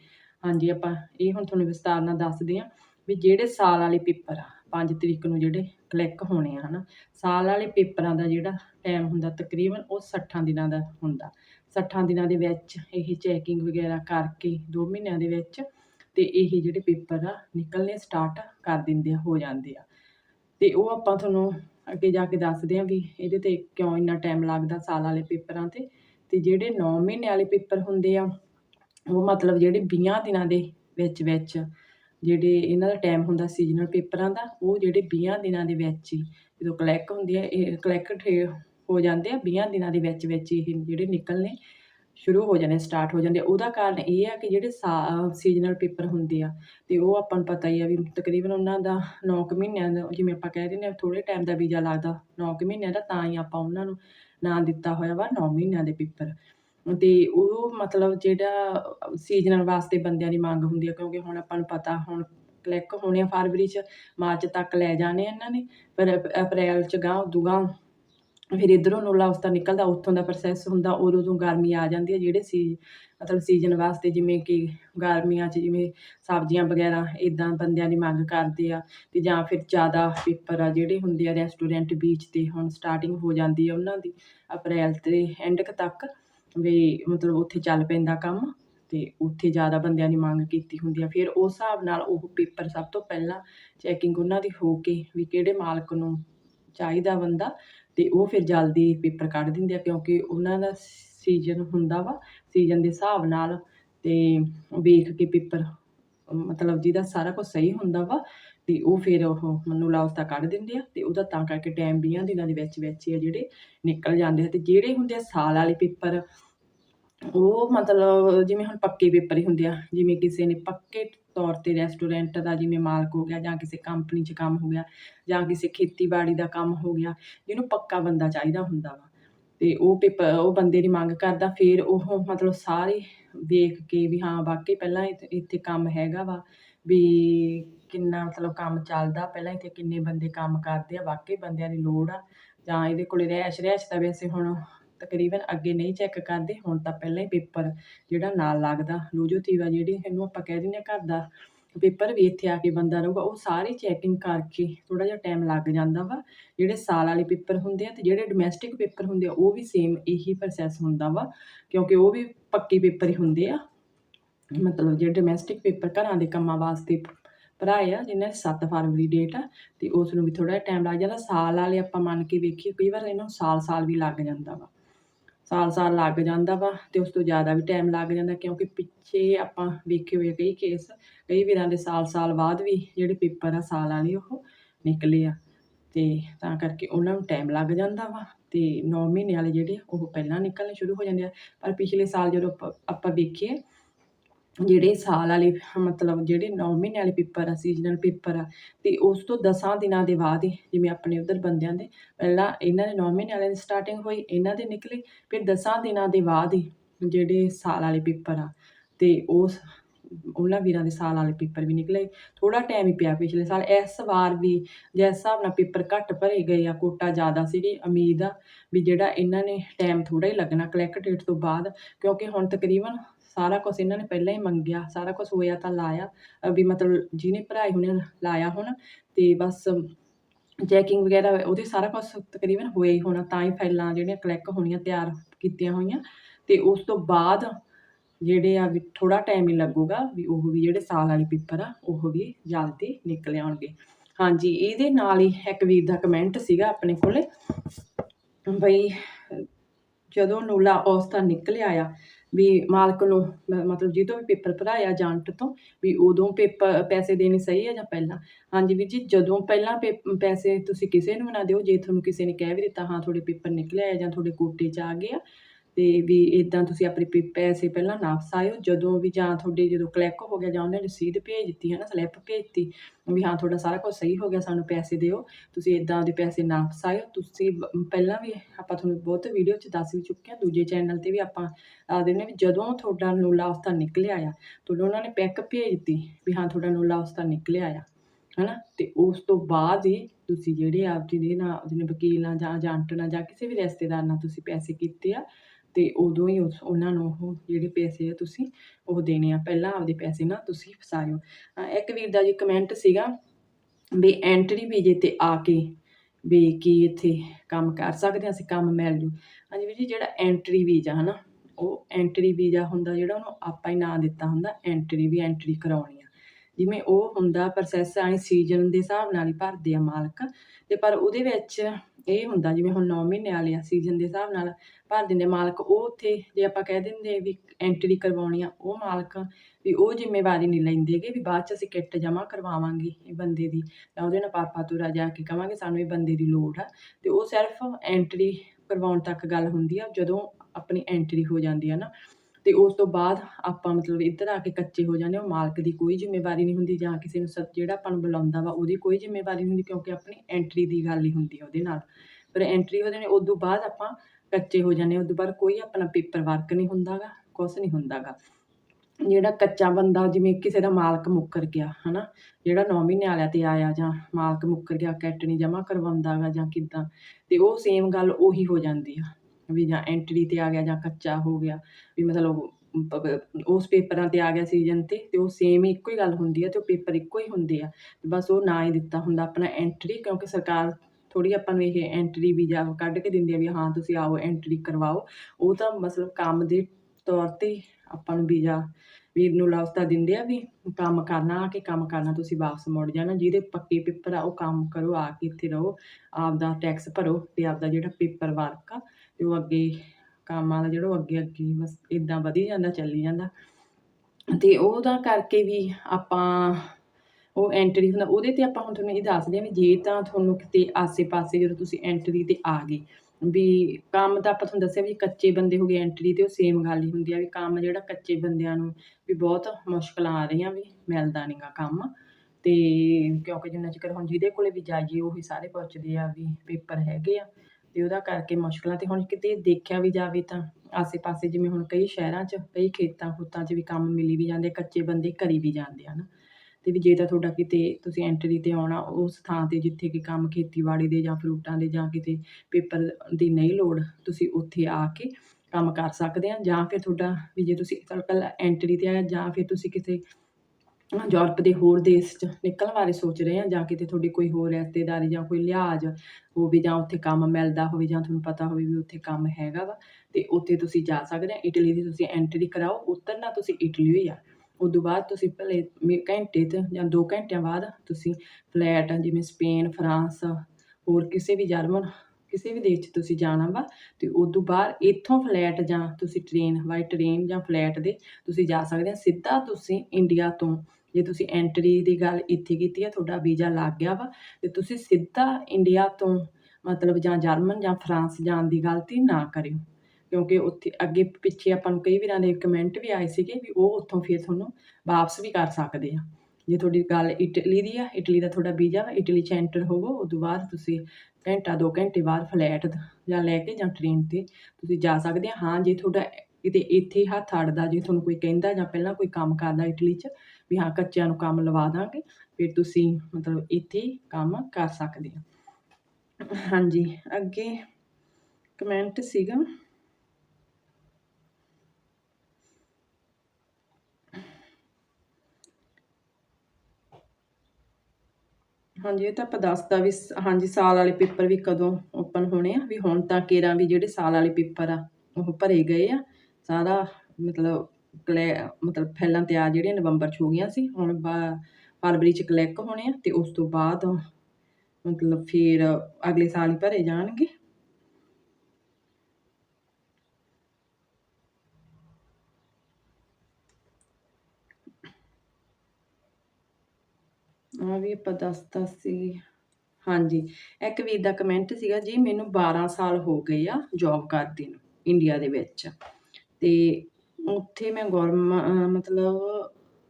ਹਾਂਜੀ, ਆਪਾਂ ਇਹ ਹੁਣ ਤੁਹਾਨੂੰ ਵਿਸਤਾਰ ਨਾਲ ਦੱਸਦੇ ਆ ਵੀ ਜਿਹੜੇ ਸਾਲ ਵਾਲੇ ਪੇਪਰ ਆ 5 ਤਰੀਕ ਨੂੰ ਜਿਹੜੇ ਕਲੈਕ ਹੋਣੇ ਆ, ਹਨਾ। ਸਾਲ ਵਾਲੇ ਪੇਪਰਾਂ ਦਾ ਜਿਹੜਾ ਟਾਈਮ ਹੁੰਦਾ ਤਕਰੀਬਨ ਉਹ 60 ਦਿਨਾਂ ਦਾ ਹੁੰਦਾ। 60 ਦਿਨਾਂ ਦੇ ਵਿੱਚ ਇਹ ਚੈਕਿੰਗ ਵਗੈਰਾ ਕਰਕੇ 2 ਮਹੀਨਿਆਂ ਦੇ ਵਿੱਚ ਤੇ ਇਹ ਜਿਹੜੇ ਪੇਪਰ ਆ, ਨਿਕਲਣੇ ਸਟਾਰਟ ਕਰ ਦਿੰਦੇ ਆ, ਹੋ ਜਾਂਦੇ ਆ। ਤੇ ਉਹ ਆਪਾਂ ਤੁਹਾਨੂੰ ਅੱਗੇ ਜਾ ਕੇ ਦੱਸਦੇ ਆ ਵੀ ਇਹਦੇ ਤੇ ਕਿਉਂ ਇੰਨਾ ਟਾਈਮ ਲੱਗਦਾ ਸਾਲ ਵਾਲੇ ਪੇਪਰਾਂ ਤੇ। ਤੇ ਜਿਹੜੇ 9 ਮਹੀਨੇ ਵਾਲੇ ਪੇਪਰ ਹੁੰਦੇ ਆ, ਉਹ ਮਤਲਬ ਜਿਹੜੇ 20 ਦਿਨਾਂ ਦੇ ਵਿੱਚ ਵਿੱਚ ਜਿਹੜੇ ਇਹਨਾਂ ਦਾ ਟਾਈਮ ਹੁੰਦਾ ਸੀਜ਼ਨਲ ਪੇਪਰਾਂ ਦਾ, ਉਹ ਜਿਹੜੇ 20 ਦਿਨਾਂ ਦੇ ਵਿੱਚ ਹੀ ਜਦੋਂ ਕਲੈਕ ਹੁੰਦੀ ਹੈ ਇਹ ਕਲੈਕ ਹੋ ਜਾਂਦੇ ਆ 20 ਦਿਨਾਂ ਦੇ ਵਿੱਚ ਵਿੱਚ ਇਹ ਜਿਹੜੇ ਨਿਕਲਣੇ ਸ਼ੁਰੂ ਹੋ ਜਾਣੇ ਸਟਾਰਟ ਹੋ ਜਾਂਦੇ ਉਹਦਾ ਕਾਰਨ ਇਹ ਆ ਕਿ ਜਿਹੜੇ ਸਾ ਸੀਜ਼ਨਲ ਪੇਪਰ ਹੁੰਦੇ ਆ, ਤੇ ਉਹ ਆਪਾਂ ਨੂੰ ਪਤਾ ਹੀ ਆ ਵੀ ਤਕਰੀਬਨ ਉਹਨਾਂ ਦਾ 9 ਕੁ ਮਹੀਨਿਆਂ ਦਾ, ਜਿਵੇਂ ਆਪਾਂ ਕਹਿ ਦਿੰਦੇ ਆ ਥੋੜੇ ਟਾਈਮ ਦਾ ਵੀਜ਼ਾ ਲੱਗਦਾ 9 ਕੁ ਮਹੀਨਿਆਂ ਦਾ, ਤਾਂ ਹੀ ਆਪਾਂ ਉਹਨਾਂ ਨੂੰ ਨਾਂ ਦਿੱਤਾ ਹੋਇਆ ਵਾ 9 ਮਹੀਨਿਆਂ ਦੇ ਪੇਪਰ। ਤੇ ਉਹ ਮਤਲਬ ਜਿਹੜਾ ਸੀਜ਼ਨਲ ਵਾਸਤੇ ਬੰਦਿਆਂ ਦੀ ਮੰਗ ਹੁੰਦੀ ਆ, ਕਿਉਂਕਿ ਹੁਣ ਆਪਾਂ ਨੂੰ ਪਤਾ, ਹੁਣ ਕਲਿੱਕ ਹੋਣੇ ਆ ਫਰਵਰੀ 'ਚ, ਮਾਰਚ ਤੱਕ ਲੈ ਜਾਣੇ ਆ ਇਹਨਾਂ ਨੇ ਪਰ ਅਪ- ਅਪ੍ਰੈਲ 'ਚ ਗਾਂ ਉਦੋਂ ਗਾਂ ਫਿਰ ਇੱਧਰੋਂ ਨੋਲਾ ਉਸਦਾ ਨਿਕਲਦਾ, ਉੱਥੋਂ ਦਾ ਪ੍ਰੋਸੈਸ ਹੁੰਦਾ, ਉਦੋਂ ਤੋਂ ਗਰਮੀ ਆ ਜਾਂਦੀ ਹੈ ਜਿਹੜੇ ਸੀ, ਮਤਲਬ ਸੀਜ਼ਨ ਵਾਸਤੇ ਜਿਵੇਂ ਕਿ ਗਰਮੀਆਂ 'ਚ ਜਿਵੇਂ ਸਬਜ਼ੀਆਂ ਵਗੈਰਾ ਇਦਾਂ ਬੰਦਿਆਂ ਦੀ ਮੰਗ ਕਰਦੇ ਆ ਅਤੇ ਜਾਂ ਫਿਰ ਜ਼ਿਆਦਾ ਪੇਪਰ ਆ ਜਿਹੜੇ ਹੁੰਦੇ ਆ ਰੈਸਟੋਰੈਂਟ ਬੀਚ ਤੇ ਹੁਣ ਸਟਾਰਟਿੰਗ ਹੋ ਜਾਂਦੀ ਆ ਉਹਨਾਂ ਦੀ, ਅਪ੍ਰੈਲ ਤੇ ਐਂਡ ਕੁ ਤੱਕ ਵੀ ਮਤਲਬ ਉੱਥੇ ਚੱਲ ਪੈਂਦਾ ਕੰਮ ਅਤੇ ਉੱਥੇ ਜ਼ਿਆਦਾ ਬੰਦਿਆਂ ਦੀ ਮੰਗ ਕੀਤੀ ਹੁੰਦੀ ਆ। ਫਿਰ ਉਸ ਹਿਸਾਬ ਨਾਲ ਉਹ ਪੇਪਰ ਸਭ ਤੋਂ ਪਹਿਲਾਂ ਚੈਕਿੰਗ ਉਹਨਾਂ ਦੀ ਹੋ ਕੇ ਵੀ ਕਿਹੜੇ ਮਾਲਕ ਨੂੰ ਚਾਹੀਦਾ ਬੰਦਾ ਅਤੇ ਉਹ ਫਿਰ ਜਲਦੀ ਪੇਪਰ ਕੱਢ ਦਿੰਦੇ ਆ ਕਿਉਂਕਿ ਉਹਨਾਂ ਦਾ ਸੀਜ਼ਨ ਹੁੰਦਾ ਵਾ ਸੀਜ਼ਨ ਦੇ ਹਿਸਾਬ ਨਾਲ ਅਤੇ ਵੇਖ ਕੇ ਪੇਪਰ, ਮਤਲਬ ਜਿਹਦਾ ਸਾਰਾ ਕੁਝ ਸਹੀ ਹੁੰਦਾ ਵਾ ਅਤੇ ਉਹ ਫਿਰ ਉਹ ਮੈਨੂੰ ਲਾਉਸਤਾ ਕੱਢ ਦਿੰਦੇ ਆ ਅਤੇ ਉਹਦਾ ਤਾਂ ਕਰਕੇ ਟਾਈਮ 20 ਦਿਨਾਂ ਦੇ ਵਿੱਚ ਵਿੱਚ ਹੀ ਆ ਜਿਹੜੇ ਨਿਕਲ ਜਾਂਦੇ ਆ ਅਤੇ ਜਿਹੜੇ ਹੁੰਦੇ ਆ ਸਾਲ ਵਾਲੇ ਪੇਪਰ, ਉਹ ਮਤਲਬ ਜਿਵੇਂ ਹੁਣ ਪੱਕੇ ਪੇਪਰ ਹੀ ਹੁੰਦੇ ਆ, ਜਿਵੇਂ ਕਿਸੇ ਨੇ ਪੱਕੇ ਤੌਰ ਤੇ ਰੈਸਟੋਰੈਂਟ ਦਾ ਜਿਵੇਂ ਮਾਲਕ ਹੋ ਗਿਆ ਜਾਂ ਕਿਸੇ ਕੰਪਨੀ 'ਚ ਕੰਮ ਹੋ ਗਿਆ ਜਾਂ ਕਿਸੇ ਖੇਤੀਬਾੜੀ ਦਾ ਕੰਮ ਹੋ ਗਿਆ, ਜਿਹਨੂੰ ਪੱਕਾ ਬੰਦਾ ਚਾਹੀਦਾ ਹੁੰਦਾ ਵਾ। ਤੇ ਉਹ ਪੇਪਰ ਉਹ ਬੰਦੇ ਦੀ ਮੰਗ ਕਰਦਾ, ਫਿਰ ਉਹ ਮਤਲਬ ਸਾਰੇ ਦੇਖ ਕੇ ਵੀ ਹਾਂ, ਵਾਕਈ ਪਹਿਲਾਂ ਇੱਥੇ ਇੱਥੇ ਕੰਮ ਹੈਗਾ ਵਾ ਵੀ ਕਿੰਨਾ ਮਤਲਬ ਕੰਮ ਚੱਲਦਾ, ਪਹਿਲਾਂ ਇੱਥੇ ਕਿੰਨੇ ਬੰਦੇ ਕੰਮ ਕਰਦੇ ਆ, ਵਾਕਈ ਬੰਦਿਆਂ ਦੀ ਲੋੜ ਆ। ਜਾਂ ਇਹਦੇ ਕੋਲੇ ਰਹਿਸ਼ ਰਹਿਸ਼ ਤਾਂ ਵੈਸੇ ਹੁਣ ਤਕਰੀਬਨ ਅੱਗੇ ਨਹੀਂ ਚੈੱਕ ਕਰਦੇ, ਹੁਣ ਤਾਂ ਪਹਿਲਾਂ ਹੀ ਪੇਪਰ ਜਿਹੜਾ ਨਾਲ ਲੱਗਦਾ। ਲੋਜੋ ਤੀਵਾ ਜਿਹੜੀ ਇਹਨੂੰ ਆਪਾਂ ਕਹਿ ਦਿੰਦੇ ਹਾਂ ਘਰ ਦਾ ਪੇਪਰ ਵੀ ਇੱਥੇ ਆ ਕੇ ਬੰਦਾ ਰਹੂਗਾ। ਉਹ ਸਾਰੀ ਚੈਕਿੰਗ ਕਰਕੇ ਥੋੜਾ ਜਿਹਾ ਟਾਈਮ ਲੱਗ ਜਾਂਦਾ ਵਾ। ਜਿਹੜੇ ਸਾਲ ਵਾਲੇ ਪੇਪਰ ਹੁੰਦੇ ਆ ਤੇ ਜਿਹੜੇ ਡੋਮੈਸਟਿਕ ਪੇਪਰ ਹੁੰਦੇ ਆ, ਉਹ ਵੀ ਸੇਮ ਇਹੀ ਪ੍ਰੋਸੈਸ ਹੁੰਦਾ ਵਾ। ਕਿਉਂਕਿ ਉਹ ਵੀ ਪੱਕੇ ਪੇਪਰ ਹੀ ਹੁੰਦੇ ਆ। ਮਤਲਬ ਜਿਹੜੇ ਡੋਮੈਸਟਿਕ ਪੇਪਰ ਘਰਾਂ ਦੇ ਕੰਮਾਂ ਵਾਸਤੇ ਭਰਾਏ ਆ, ਜਿਹਨਾਂ ਦੀ 7 ਫਰਵਰੀ ਡੇਟ ਆ, ਤੇ ਉਸ ਨੂੰ ਵੀ ਥੋੜਾ ਜਿਹਾ ਟਾਈਮ ਲੱਗ ਜਾਂਦਾ। ਸਾਲ ਵਾਲੇ ਆਪਾਂ ਮੰਨ ਕੇ ਵੇਖੀਏ, ਕਈ ਵਾਰ ਇਹਨਾਂ ਨੂੰ ਸਾਲ ਸਾਲ ਵੀ ਲੱਗ ਜਾਂਦਾ ਵਾ। ਸਾਲ ਸਾਲ ਲੱਗ ਜਾਂਦਾ ਵਾ ਤੇ ਉਸ ਤੋਂ ਜ਼ਿਆਦਾ ਵੀ ਟਾਈਮ ਲੱਗ ਜਾਂਦਾ ਕਿਉਂਕਿ ਪਿੱਛੇ ਆਪਾਂ ਵੇਖੇ ਹੋਏ ਆ ਕਈ ਕੇਸ ਕਈ ਵੀਰਾਂ ਦੇ ਸਾਲ ਸਾਲ ਬਾਅਦ ਵੀ ਜਿਹੜੇ ਪੇਪਰ ਆ ਸਾਲ ਵਾਲੇ ਉਹ ਨਿਕਲੇ ਆ ਤੇ ਤਾਂ ਕਰਕੇ ਉਹਨਾਂ ਨੂੰ ਟਾਈਮ ਲੱਗ ਜਾਂਦਾ ਵਾ ਤੇ 9 ਮਹੀਨੇ ਵਾਲੇ ਜਿਹੜੇ ਉਹ ਪਹਿਲਾਂ ਨਿਕਲਣੇ ਸ਼ੁਰੂ ਹੋ ਜਾਂਦੇ ਆ। ਪਰ ਪਿਛਲੇ ਸਾਲ ਜਦੋਂ ਆਪਾਂ- ਆਪਾਂ ਵੇਖੀਏ ਜਿਹੜੇ ਸਾਲ ਵਾਲੇ, ਮਤਲਬ ਜਿਹੜੇ 9 ਮਹੀਨੇ ਵਾਲੇ ਪੇਪਰ ਆ ਸੀਜ਼ਨਲ ਪੇਪਰ ਆ, ਤੇ ਉਸ ਤੋਂ 10 ਦਿਨਾਂ ਦੇ ਬਾਅਦ ਹੀ ਜਿਵੇਂ ਆਪਣੇ ਉਧਰ ਬੰਦਿਆਂ ਦੇ, ਪਹਿਲਾਂ ਇਹਨਾਂ ਦੇ 9 ਮਹੀਨੇ ਵਾਲਿਆਂ ਦੀ ਸਟਾਰਟਿੰਗ ਹੋਈ, ਇਹਨਾਂ ਦੇ ਨਿਕਲੇ, ਫਿਰ 10 ਦਿਨਾਂ ਦੇ ਬਾਅਦ ਹੀ ਜਿਹੜੇ ਸਾਲ ਵਾਲੇ ਪੇਪਰ ਆ, ਤੇ ਉਸ, ਉਹਨਾਂ ਵੀਰਾਂ ਦੇ ਸਾਲ ਵਾਲੇ ਪੇਪਰ ਵੀ ਨਿਕਲੇ। ਥੋੜਾ ਟਾਈਮ ਹੀ ਪਿਆ ਪਿਛਲੇ ਸਾਲ, ਇਸ ਵਾਰ ਵੀ ਜਿਸ ਹਿਸਾਬ ਨਾਲ ਪੇਪਰ ਘੱਟ ਭਰੇ ਗਏ ਆ, ਕੋਟਾ ਜ਼ਿਆਦਾ ਸੀਗੀ, ਉਮੀਦ ਆ ਵੀ ਜਿਹੜਾ ਇਹਨਾਂ ਨੇ ਟਾਈਮ ਥੋੜਾ ਹੀ ਲੱਗਣਾ ਕਲੈਕਟ ਡੇਟ ਤੋਂ ਬਾਅਦ, ਕਿਉਂਕਿ ਹੁਣ ਤਕਰੀਬਨ ਸਾਰਾ ਕੁਝ ਇਹਨਾਂ ਨੇ ਪਹਿਲਾਂ ਹੀ ਮੰਗਿਆ, ਸਾਰਾ ਕੁਝ ਹੋਇਆ ਤਾਂ ਲਾਇਆ। ਵੀ ਮਤਲਬ ਜਿਹਨੇ ਭਰਾਏ ਹੋਣੇ ਲਾਇਆ ਹੁਣ ਤੇ ਬਸ ਚੈਕਿੰਗ ਵਗੈਰਾ ਉਹਦੇ ਸਾਰਾ ਕੁਝ ਤਕਰੀਬਨ ਹੋਇਆ ਹੀ ਹੋਣਾ, ਤਾਂ ਹੀ ਫਾਈਲਾਂ ਜਿਹੜੀਆਂ ਕਲੈਕ ਹੋਣੀਆਂ ਤਿਆਰ ਕੀਤੀਆਂ ਹੋਈਆਂ। ਤੇ ਉਸ ਤੋਂ ਬਾਅਦ ਜਿਹੜੇ ਆ ਵੀ ਥੋੜਾ ਟਾਈਮ ਹੀ ਲੱਗੂਗਾ ਵੀ ਉਹ ਵੀ ਜਿਹੜੇ ਸਾਲ ਵਾਲੇ ਪੇਪਰ ਆ, ਉਹ ਵੀ ਜਲਦੀ ਨਿਕਲ ਆਉਣਗੇ। ਹਾਂਜੀ, ਇਹਦੇ ਨਾਲ ਹੀ ਇੱਕ ਵੀਰ ਦਾ ਕਮੈਂਟ ਸੀਗਾ ਆਪਣੇ ਕੋਲੇ, ਬਈ ਜਦੋਂ ਨੂਲਾ ਔਸਤਾ ਨਿਕਲਿਆ ਆ ਵੀ ਮਾਲਕ ਨੂੰ, ਮ- ਮਤਲਬ ਜਿਹਤੋਂ ਵੀ ਪੇਪਰ ਭਰਾਇਆ ਏਜੰਟ ਤੋਂ ਵੀ ਉਦੋਂ ਪੇਪਰ, ਪੈਸੇ ਦੇਣੇ ਸਹੀ ਹੈ ਜਾਂ ਪਹਿਲਾਂ? ਹਾਂਜੀ ਵੀਰ ਜੀ, ਜਦੋਂ ਪਹਿਲਾਂ ਪੇ- ਪੈਸੇ ਤੁਸੀਂ ਕਿਸੇ ਨੂੰ ਨਾ ਦਿਓ, ਜੇ ਤੁਹਾਨੂੰ ਕਿਸੇ ਨੇ ਕਹਿ ਵੀ ਦਿੱਤਾ, ਹਾਂ, ਤੁਹਾਡੇ ਪੇਪਰ ਨਿਕਲਿਆ ਆ ਜਾਂ ਤੁਹਾਡੇ ਕੋਟੇ 'ਚ ਆ ਗਏ ਆ ਅਤੇ ਵੀ ਇੱਦਾਂ ਤੁਸੀਂ ਆਪਣੇ ਪੇ- ਪੈਸੇ ਪਹਿਲਾਂ ਵਾਪਸ ਆਇਓ। ਜਦੋਂ ਵੀ ਜਾਂ ਤੁਹਾਡੇ ਜਦੋਂ ਕਲੈਕ ਹੋ ਗਿਆ ਜਾਂ ਉਹਨੇ ਰਸੀਦ ਭੇਜ ਦਿੱਤੀ ਹੈ ਨਾ ਸਲਿੱਪ ਭੇਜਤੀ, ਵੀ ਹਾਂ, ਤੁਹਾਡਾ ਸਾਰਾ ਕੁਝ ਸਹੀ ਹੋ ਗਿਆ, ਸਾਨੂੰ ਪੈਸੇ ਦਿਓ। ਤੁਸੀਂ ਇੱਦਾਂ ਦੇ ਪੈਸੇ ਨਾ ਫਸਾਇਓ ਤੁਸੀਂ ਪਹਿਲਾਂ ਵੀ ਆਪਾਂ ਤੁਹਾਨੂੰ ਬਹੁਤ ਵੀਡੀਓ 'ਚ ਦੱਸ ਵੀ ਚੁੱਕੇ ਹਾਂ। ਦੂਜੇ ਚੈਨਲ ਤੇ ਵੀ ਆਪਾਂ ਆ ਦਿੰਦੇ ਵੀ ਜਦੋਂ ਤੁਹਾਡਾ ਨੂਲਾ ਉਸਤਾ ਨਿਕਲਿਆ ਆ ਤੁਹਾਨੂੰ ਉਹਨਾਂ ਨੇ ਪੈਕ ਭੇਜ ਦਿੱਤੀ ਵੀ ਹਾਂ, ਤੁਹਾਡਾ ਨੂਲਾ ਉਸਤਾ ਨਿਕਲਿਆ ਆ, ਹਨਾ। ਤੇ ਉਸ ਤੋਂ ਬਾਅਦ ਹੀ ਤੁਸੀਂ ਜਿਹੜੇ ਆਪ ਜੀ ਦੇ ਨਾਲ ਜਿਹਨੇ ਵਕੀਲ ਨਾਲ ਜਾਂ ਏਜੰਟ ਨਾਲ ਜਾਂ ਕਿਸੇ ਵੀ ਰਿਸ਼ਤੇਦਾਰ ਨਾਲ ਤੁਸੀਂ ਪੈਸੇ ਕੀਤੇ ਆ ਤੇ ਉਦੋਂ ਹੀ ਉਸ ਉਹਨਾਂ ਨੂੰ ਉਹ ਜਿਹੜੇ ਪੈਸੇ ਆ ਤੁਸੀਂ ਉਹ ਦੇਣੇ ਆ। ਪਹਿਲਾਂ ਆਪਦੇ ਪੈਸੇ ਨਾ ਤੁਸੀਂ ਫਸਾਇਓ। ਇੱਕ ਵੀਰ ਦਾ ਜੀ ਕਮੈਂਟ ਸੀਗਾ ਵੀ ਐਂਟਰੀ ਵੀਜੇ ਤੇ ਆ ਕੇ ਵੀ ਕੀ ਇੱਥੇ ਕੰਮ ਕਰ ਸਕਦੇ ਹਾਂ ਅਸੀਂ ਕੰਮ ਮਿਲ ਜੂ। ਹਾਂਜੀ ਵੀਰ ਜੀ, ਜਿਹੜਾ ਐਂਟਰੀ ਵੀਜ਼ਾ ਹਨਾ, ਉਹ ਐਂਟਰੀ ਵੀਜ਼ਾ ਹੁੰਦਾ ਜਿਹੜਾ ਉਹਨੂੰ ਆਪਾਂ ਹੀ ਨਾਂ ਦਿੱਤਾ ਹੁੰਦਾ, ਐਂਟਰੀ ਵੀ ਐਂਟਰੀ ਕਰਾਉਣੀ ਆ। ਜਿਵੇਂ ਉਹ ਹੁੰਦਾ ਪ੍ਰੋਸੈਸ ਐ ਸੀਜ਼ਨ ਦੇ ਹਿਸਾਬ ਨਾਲ ਹੀ ਭਰਦੇ ਆ ਮਾਲਕ। ਤੇ ਪਰ ਉਹਦੇ ਵਿੱਚ ਇਹ ਹੁੰਦਾ ਜਿਵੇਂ ਹੁਣ 9 ਮਹੀਨੇ ਵਾਲੇ ਆ ਸੀਜ਼ਨ ਦੇ ਹਿਸਾਬ ਨਾਲ ਭਰ ਦਿੰਦੇ ਮਾਲਕ ਉਹ ਉੱਥੇ ਜੇ ਆਪਾਂ ਕਹਿ ਦਿੰਦੇ ਵੀ ਐਂਟਰੀ ਕਰਵਾਉਣੀ ਆ ਉਹ ਮਾਲਕ ਵੀ ਉਹ ਜ਼ਿੰਮੇਵਾਰੀ ਨਹੀਂ ਲੈਂਦੇਗੇ ਵੀ ਬਾਅਦ ਚ ਅਸੀਂ ਕਿੱਟ ਜਮ੍ਹਾਂ ਕਰਵਾਵਾਂਗੇ ਇਹ ਬੰਦੇ ਦੀ। ਤਾਂ ਉਹਦੇ ਨਾਲ ਪਾਪਾ ਤੁਰਾ ਜਾ ਕੇ ਕਵਾਂਗੇ ਸਾਨੂੰ ਇਹ ਬੰਦੇ ਦੀ ਲੋੜ ਆ। ਤੇ ਉਹ ਸਿਰਫ ਐਂਟਰੀ ਕਰਵਾਉਣ ਤੱਕ ਗੱਲ ਹੁੰਦੀ ਆ ਜਦੋਂ ਆਪਣੀ ਐਂਟਰੀ ਹੋ ਜਾਂਦੀ ਆ ਨਾ। ਤੇ ਉਸ ਤੋਂ ਬਾਅਦ ਆਪਾਂ ਮਤਲਬ ਇੱਧਰ ਆ ਕੇ ਕੱਚੇ ਹੋ ਜਾਂਦੇ ਹਾਂ, ਉਹ ਮਾਲਕ ਦੀ ਕੋਈ ਜ਼ਿੰਮੇਵਾਰੀ ਨਹੀਂ ਹੁੰਦੀ ਜਾਂ ਕਿਸੇ ਨੂੰ ਸ- ਜਿਹੜਾ ਆਪਾਂ ਨੂੰ ਬੁਲਾਉਂਦਾ ਵਾ ਉਹਦੀ ਕੋਈ ਜ਼ਿੰਮੇਵਾਰੀ ਨਹੀਂ ਹੁੰਦੀ ਕਿਉਂਕਿ ਆਪਣੀ ਐਂਟਰੀ ਦੀ ਗੱਲ ਹੀ ਹੁੰਦੀ ਆ ਉਹਦੇ ਨਾਲ। ਪਰ ਐਂਟਰੀ ਹੋ ਜਾਣੀ ਉਦੋਂ ਬਾਅਦ ਆਪਾਂ ਕੱਚੇ ਹੋ ਜਾਂਦੇ ਹਾਂ ਤੋਂ ਬਾਅਦ ਕੋਈ ਆਪਣਾ ਪੇਪਰ ਵਰਕ ਨਹੀਂ ਹੁੰਦਾਗਾ, ਕੁਛ ਨਹੀਂ ਹੁੰਦਾਗਾ। ਜਿਹੜਾ ਕੱਚਾ ਬੰਦਾ ਜਿਵੇਂ ਕਿਸੇ ਦਾ ਮਾਲਕ ਮੁੱਕਰ ਗਿਆ, ਹਨਾ, ਜਿਹੜਾ 9 ਮਹੀਨੇ ਵਾਲਿਆਂ ਤੇ ਆਇਆ ਜਾਂ ਮਾਲਕ ਮੁੱਕਰ ਗਿਆ ਕਿੱਟ ਨਹੀਂ ਜਮ੍ਹਾਂ ਕਰਵਾਉਂਦਾਗਾ ਜਾਂ ਕਿੱਦਾਂ, ਤੇ ਉਹ ਸੇਮ ਗੱਲ ਉਹੀ ਹੋ ਜਾਂਦੀ ਆ। ਵੀ ਜਾਂ ਐਂਟਰੀ ਤੇ ਆ ਗਿਆ ਜਾਂ ਕੱਚਾ ਹੋ ਗਿਆ, ਵੀ ਮਤਲਬ ਪ- ਉਸ ਪੇਪਰਾਂ ਤੇ ਆ ਗਿਆ ਸੀਜ਼ਨ ਤੇ ਤੇ ਉਹ ਸੇਮ ਇੱਕੋ ਹੀ ਗੱਲ ਹੁੰਦੀ ਆ ਤੇ ਉਹ ਪੇਪਰ ਇੱਕੋ ਹੀ ਹੁੰਦੇ ਆ, ਤੇ ਬਸ ਉਹ ਨਾ ਹੀ ਦਿੱਤਾ ਹੁੰਦਾ ਆਪਣਾ ਐਂਟਰੀ ਕਿਉਂਕਿ ਸਰਕਾਰ ਥੋੜੀ ਆਪਾਂ ਨੂੰ ਇਹ ਐਂਟਰੀ ਵੀਜ਼ਾ ਕੱਢ ਕੇ ਦਿੰਦੀ ਆ ਵੀ ਹਾਂ ਤੁਸੀਂ ਆਓ ਐਂਟਰੀ ਕਰਵਾਓ, ਉਹ ਤਾਂ ਮਤਲਬ ਕੰਮ ਦੇ ਤੌਰ ਤੇ ਆਪਾਂ ਨੂੰ ਵੀਜ਼ਾ ਵੀਰ ਨੂੰ ਲਾਸਤਾ ਦਿੰਦੇ ਆ ਵੀ ਕੰਮ ਕਰਨਾ, ਆ ਕੇ ਕੰਮ ਕਰਨਾ, ਤੁਸੀਂ ਵਾਪਸ ਮੁੜ ਜਾਣਾ, ਜਿਹਦੇ ਪੱਕੇ ਪੇਪਰ ਆ, ਉਹ ਕੰਮ ਕਰੋ, ਆ ਕੇ ਇੱਥੇ ਰਹੋ, ਆਪਦਾ ਟੈਕਸ ਭਰੋ ਤੇ ਆਪਦਾ ਜਿਹੜਾ ਪੇਪਰ ਵਰਕ ਆ, ਤੇ ਉਹ ਅੱਗੇ ਕੰਮ ਵਾਲਾ ਜਿਹੜਾ, ਉਹ ਅੱਗੇ ਅੱਗੇ ਬਸ ਇਦਾਂ ਵਧੀ ਜਾਂਦਾ, ਚੱਲੀ ਜਾਂਦਾ। ਤੇ ਉਹਦਾ ਕਰਕੇ ਵੀ ਆਪਾਂ ਉਹ ਐਂਟਰੀ ਹੁੰਦਾ, ਉਹਦੇ ਤੇ ਆਪਾਂ ਹੁਣ ਤੁਹਾਨੂੰ ਇਹ ਦੱਸਦੇ ਹਾਂ ਵੀ ਜੇ ਤਾਂ ਤੁਹਾਨੂੰ ਕਿਤੇ ਆਸੇ-ਪਾਸੇ ਜਦੋਂ ਤੁਸੀਂ ਐਂਟਰੀ ਤੇ ਆ ਗਏ ਵੀ ਕੰਮ ਤਾਂ ਆਪਾਂ ਤੁਹਾਨੂੰ ਦੱਸਿਆ ਵੀ ਕੱਚੇ ਬੰਦੇ ਹੋ ਗਏ ਐਂਟਰੀ ਤੇ ਉਹ ਸੇਮ ਗੱਲ ਹੀ ਹੁੰਦੀ ਆ ਵੀ ਕੰਮ ਜਿਹੜਾ ਕੱਚੇ ਬੰਦਿਆਂ ਨੂੰ ਵੀ ਬਹੁਤ ਮੁਸ਼ਕਲਾਂ ਆ ਰਹੀਆਂ ਵੀ, ਮਿਲਦਾ ਨਹੀਂਗਾ ਕੰਮ। ਤੇ ਕਿਉਂਕਿ ਜਿੰਨਾ ਚਿਰ ਹੁਣ ਜਿਹਦੇ ਕੋਲੇ ਵੀ ਜਾਈਏ, ਉਹੀ ਸਾਰੇ ਪੁੱਛਦੇ ਆ ਵੀ ਪੇਪਰ ਹੈਗੇ ਆ ਤੇ ਉਹਦਾ ਕਰਕੇ ਮੁਸ਼ਕਲਾਂ ਤੇ ਹੁਣ ਕਿਤੇ ਦੇਖਿਆ ਵੀ ਜਾਵੇ ਤਾਂ ਆਸੇ-ਪਾਸੇ ਜਿਵੇਂ ਹੁਣ ਕਈ ਸ਼ਹਿਰਾਂ 'ਚ, ਕਈ ਖੇਤਾਂ ਖੁੱਤਾਂ 'ਚ ਵੀ ਕੰਮ ਮਿਲੀ ਵੀ ਜਾਂਦੇ, ਕੱਚੇ ਬੰਦੇ ਕਰੀ ਵੀ ਜਾਂਦੇ ਹਨ ਅਤੇ ਵੀ ਜੇ ਤਾਂ ਤੁਹਾਡਾ ਕਿਤੇ ਤੁਸੀਂ ਐਂਟਰੀ ਤੇ ਆਉਣਾ, ਉਸ ਥਾਂ ਤੇ ਜਿੱਥੇ ਕਿ ਕੰਮ ਖੇਤੀਬਾੜੀ ਦੇ ਜਾਂ ਫਰੂਟਾਂ ਦੇ ਜਾਂ ਕਿਤੇ ਪੇਪਰ ਦੀ ਨਹੀਂ ਲੋੜ, ਤੁਸੀਂ ਉੱਥੇ ਆ ਕੇ ਕੰਮ ਕਰ ਸਕਦੇ ਆ। ਜਾਂ ਫਿਰ ਤੁਹਾਡਾ ਵੀ ਜੇ ਤੁਸੀਂ ਕੱਲਾ ਐਂਟਰੀ ਤੇ ਆਇਆ, ਜਾਂ ਫਿਰ ਤੁਸੀਂ ਕਿਸੇ ਯੂਰਪ ਦੇ ਹੋਰ ਦੇਸ਼ 'ਚ ਨਿਕਲਣ ਬਾਰੇ ਸੋਚ ਰਹੇ ਆ, ਜਾਂ ਕਿਤੇ ਤੁਹਾਡੀ ਕੋਈ ਹੋਰ ਰਿਸ਼ਤੇਦਾਰੀ ਜਾਂ ਕੋਈ ਲਿਹਾਜ਼ ਹੋਵੇ ਜਾਂ ਉੱਥੇ ਕੰਮ ਮਿਲਦਾ ਹੋਵੇ ਜਾਂ ਤੁਹਾਨੂੰ ਪਤਾ ਹੋਵੇ ਵੀ ਉੱਥੇ ਕੰਮ ਹੈਗਾ ਵਾ, ਤੇ ਉੱਥੇ ਤੁਸੀਂ ਜਾ ਸਕਦੇ ਆ। ਇਟਲੀ ਦੀ ਤੁਸੀਂ ਐਂਟਰੀ ਕਰਾਓ, ਉਤਰਨਾ ਤੁਸੀਂ ਇਟਲੀ ਹੀ ਆ। ਉਦੋਂ ਬਾਅਦ ਤੁਸੀਂ ਭਲੇ ਮੇ- ਘੰਟੇ ਤੇ ਜਾਂ ਦੋ ਘੰਟਿਆਂ ਬਾਅਦ ਤੁਸੀਂ ਫਲੈਟ ਜਿਵੇਂ ਸਪੇਨ, ਫਰਾਂਸ ਹੋਰ ਕਿਸੇ ਵੀ ਜਰਮਨ ਕਿਸੇ ਵੀ ਦੇਸ਼ 'ਚ ਤੁਸੀਂ ਜਾਣਾ ਵਾ ਤੇ ਉਦੋਂ ਬਾਅਦ ਇੱਥੋਂ ਫਲੈਟ ਜਾਂ ਤੁਸੀਂ ਟ੍ਰੇਨ, ਬਾਏ ਟ੍ਰੇਨ ਜਾਂ ਫਲੈਟ ਦੇ ਤੁਸੀਂ ਜਾ ਸਕਦੇ ਆ। ਸਿੱਧਾ ਤੁਸੀਂ ਇੰਡੀਆ ਤੋਂ ਜੇ ਤੁਸੀਂ ਐਂਟਰੀ ਦੀ ਗੱਲ ਇੱਥੇ ਕੀਤੀ ਆ, ਤੁਹਾਡਾ ਵੀਜ਼ਾ ਲੱਗ ਗਿਆ ਵਾ ਤੇ ਤੁਸੀਂ ਸਿੱਧਾ ਇੰਡੀਆ ਤੋਂ ਮਤਲਬ ਜਾਂ ਜਰਮਨ ਜਾਂ ਫਰਾਂਸ ਜਾਣ ਦੀ ਗਲਤੀ ਨਾ ਕਰਿਓ। ਕਿਉਂਕਿ ਉੱਥੇ ਅੱਗੇ ਪਿੱਛੇ ਆਪਾਂ ਨੂੰ ਕਈ ਵੀਰਾਂ ਦੇ ਕਮੈਂਟ ਵੀ ਆਏ ਸੀਗੇ ਵੀ ਉਹ ਉੱਥੋਂ ਫਿਰ ਤੁਹਾਨੂੰ ਵਾਪਸ ਵੀ ਕਰ ਸਕਦੇ ਆ। ਜੇ ਤੁਹਾਡੀ ਗੱਲ ਇਟਲੀ ਦੀ ਆ, ਇਟਲੀ ਦਾ ਤੁਹਾਡਾ ਵੀਜ਼ਾ ਵਾ, ਇਟਲੀ 'ਚ ਐਂਟਰ ਹੋਵੋ, ਉਦੋਂ ਬਾਅਦ ਤੁਸੀਂ ਘੰਟਾ, ਦੋ ਘੰਟੇ ਬਾਅਦ ਫਲੈਟ ਜਾਂ ਲੈ ਕੇ ਜਾਂ ਟ੍ਰੇਨ ਤੇ ਤੁਸੀਂ ਜਾ ਸਕਦੇ ਆ। ਹਾਂ, ਜੇ ਤੁਹਾਡਾ ਕਿਤੇ ਇੱਥੇ ਹੱਥ ਅੜਦਾ, ਜੇ ਤੁਹਾਨੂੰ ਕੋਈ ਕਹਿੰਦਾ ਜਾਂ ਪਹਿਲਾਂ ਕੋਈ ਕੰਮ ਕਰਦਾ ਇਟਲੀ 'ਚ, ਵੀ ਹਾਂ, ਕੱਚਿਆਂ ਨੂੰ ਕੰਮ ਲਵਾ ਦਾਂਗੇ, ਫਿਰ ਤੁਸੀਂ ਮਤਲਬ ਇੱਥੇ ਕੰਮ ਕਰ ਸਕਦੇ ਆ। ਹਾਂਜੀ, ਅੱਗੇ ਕਮੈਂਟ ਸੀਗਾ। ਹਾਂਜੀ, ਇਹ ਤਾਂ ਆਪਾਂ ਦੱਸਦਾ ਵੀ ਸ- ਹਾਂਜੀ, ਸਾਲ ਵਾਲੇ ਪੇਪਰ ਵੀ ਕਦੋਂ ਓਪਨ ਹੋਣੇ ਆ, ਵੀ ਹੁਣ ਤਾਂ ਕੇਰਾਂ ਵੀ ਜਿਹੜੇ ਸਾਲ ਵਾਲੇ ਪੇਪਰ ਆ, ਉਹ ਭਰੇ ਗਏ ਆ। ਸਾਰਾ ਮਤਲਬ ਕਲੈ, ਮਤਲਬ ਫੈਲਾਂ ਤਿਆਰ ਜਿਹੜੀਆਂ ਨਵੰਬਰ 'ਚ ਹੋ ਗਈਆਂ ਸੀ, ਹੁਣ ਬਾ- ਫਰਵਰੀ 'ਚ ਕਲਿੱਕ ਹੋਣੇ ਆ ਤੇ ਉਸ ਤੋਂ ਬਾਅਦ ਮਤਲਬ ਫਿਰ ਅਗਲੇ ਸਾਲ ਹੀ ਭਰੇ ਜਾਣਗੇ। ਆ ਵੀ ਆਪਾਂ ਦੱਸਤਾ ਸੀ। ਹਾਂਜੀ, ਇੱਕ ਵੀਰ ਦਾ ਕਮੈਂਟ ਸੀਗਾ, ਜੀ ਮੈਨੂੰ 12 ਸਾਲ ਹੋ ਗਏ ਆ ਜੌਬ ਕਰਦੀ ਨੂੰ ਇੰਡੀਆ ਦੇ ਵਿੱਚ। ਤੇ ਉੱਥੇ ਮੈਂ ਗੌਰਮ ਮਤਲਬ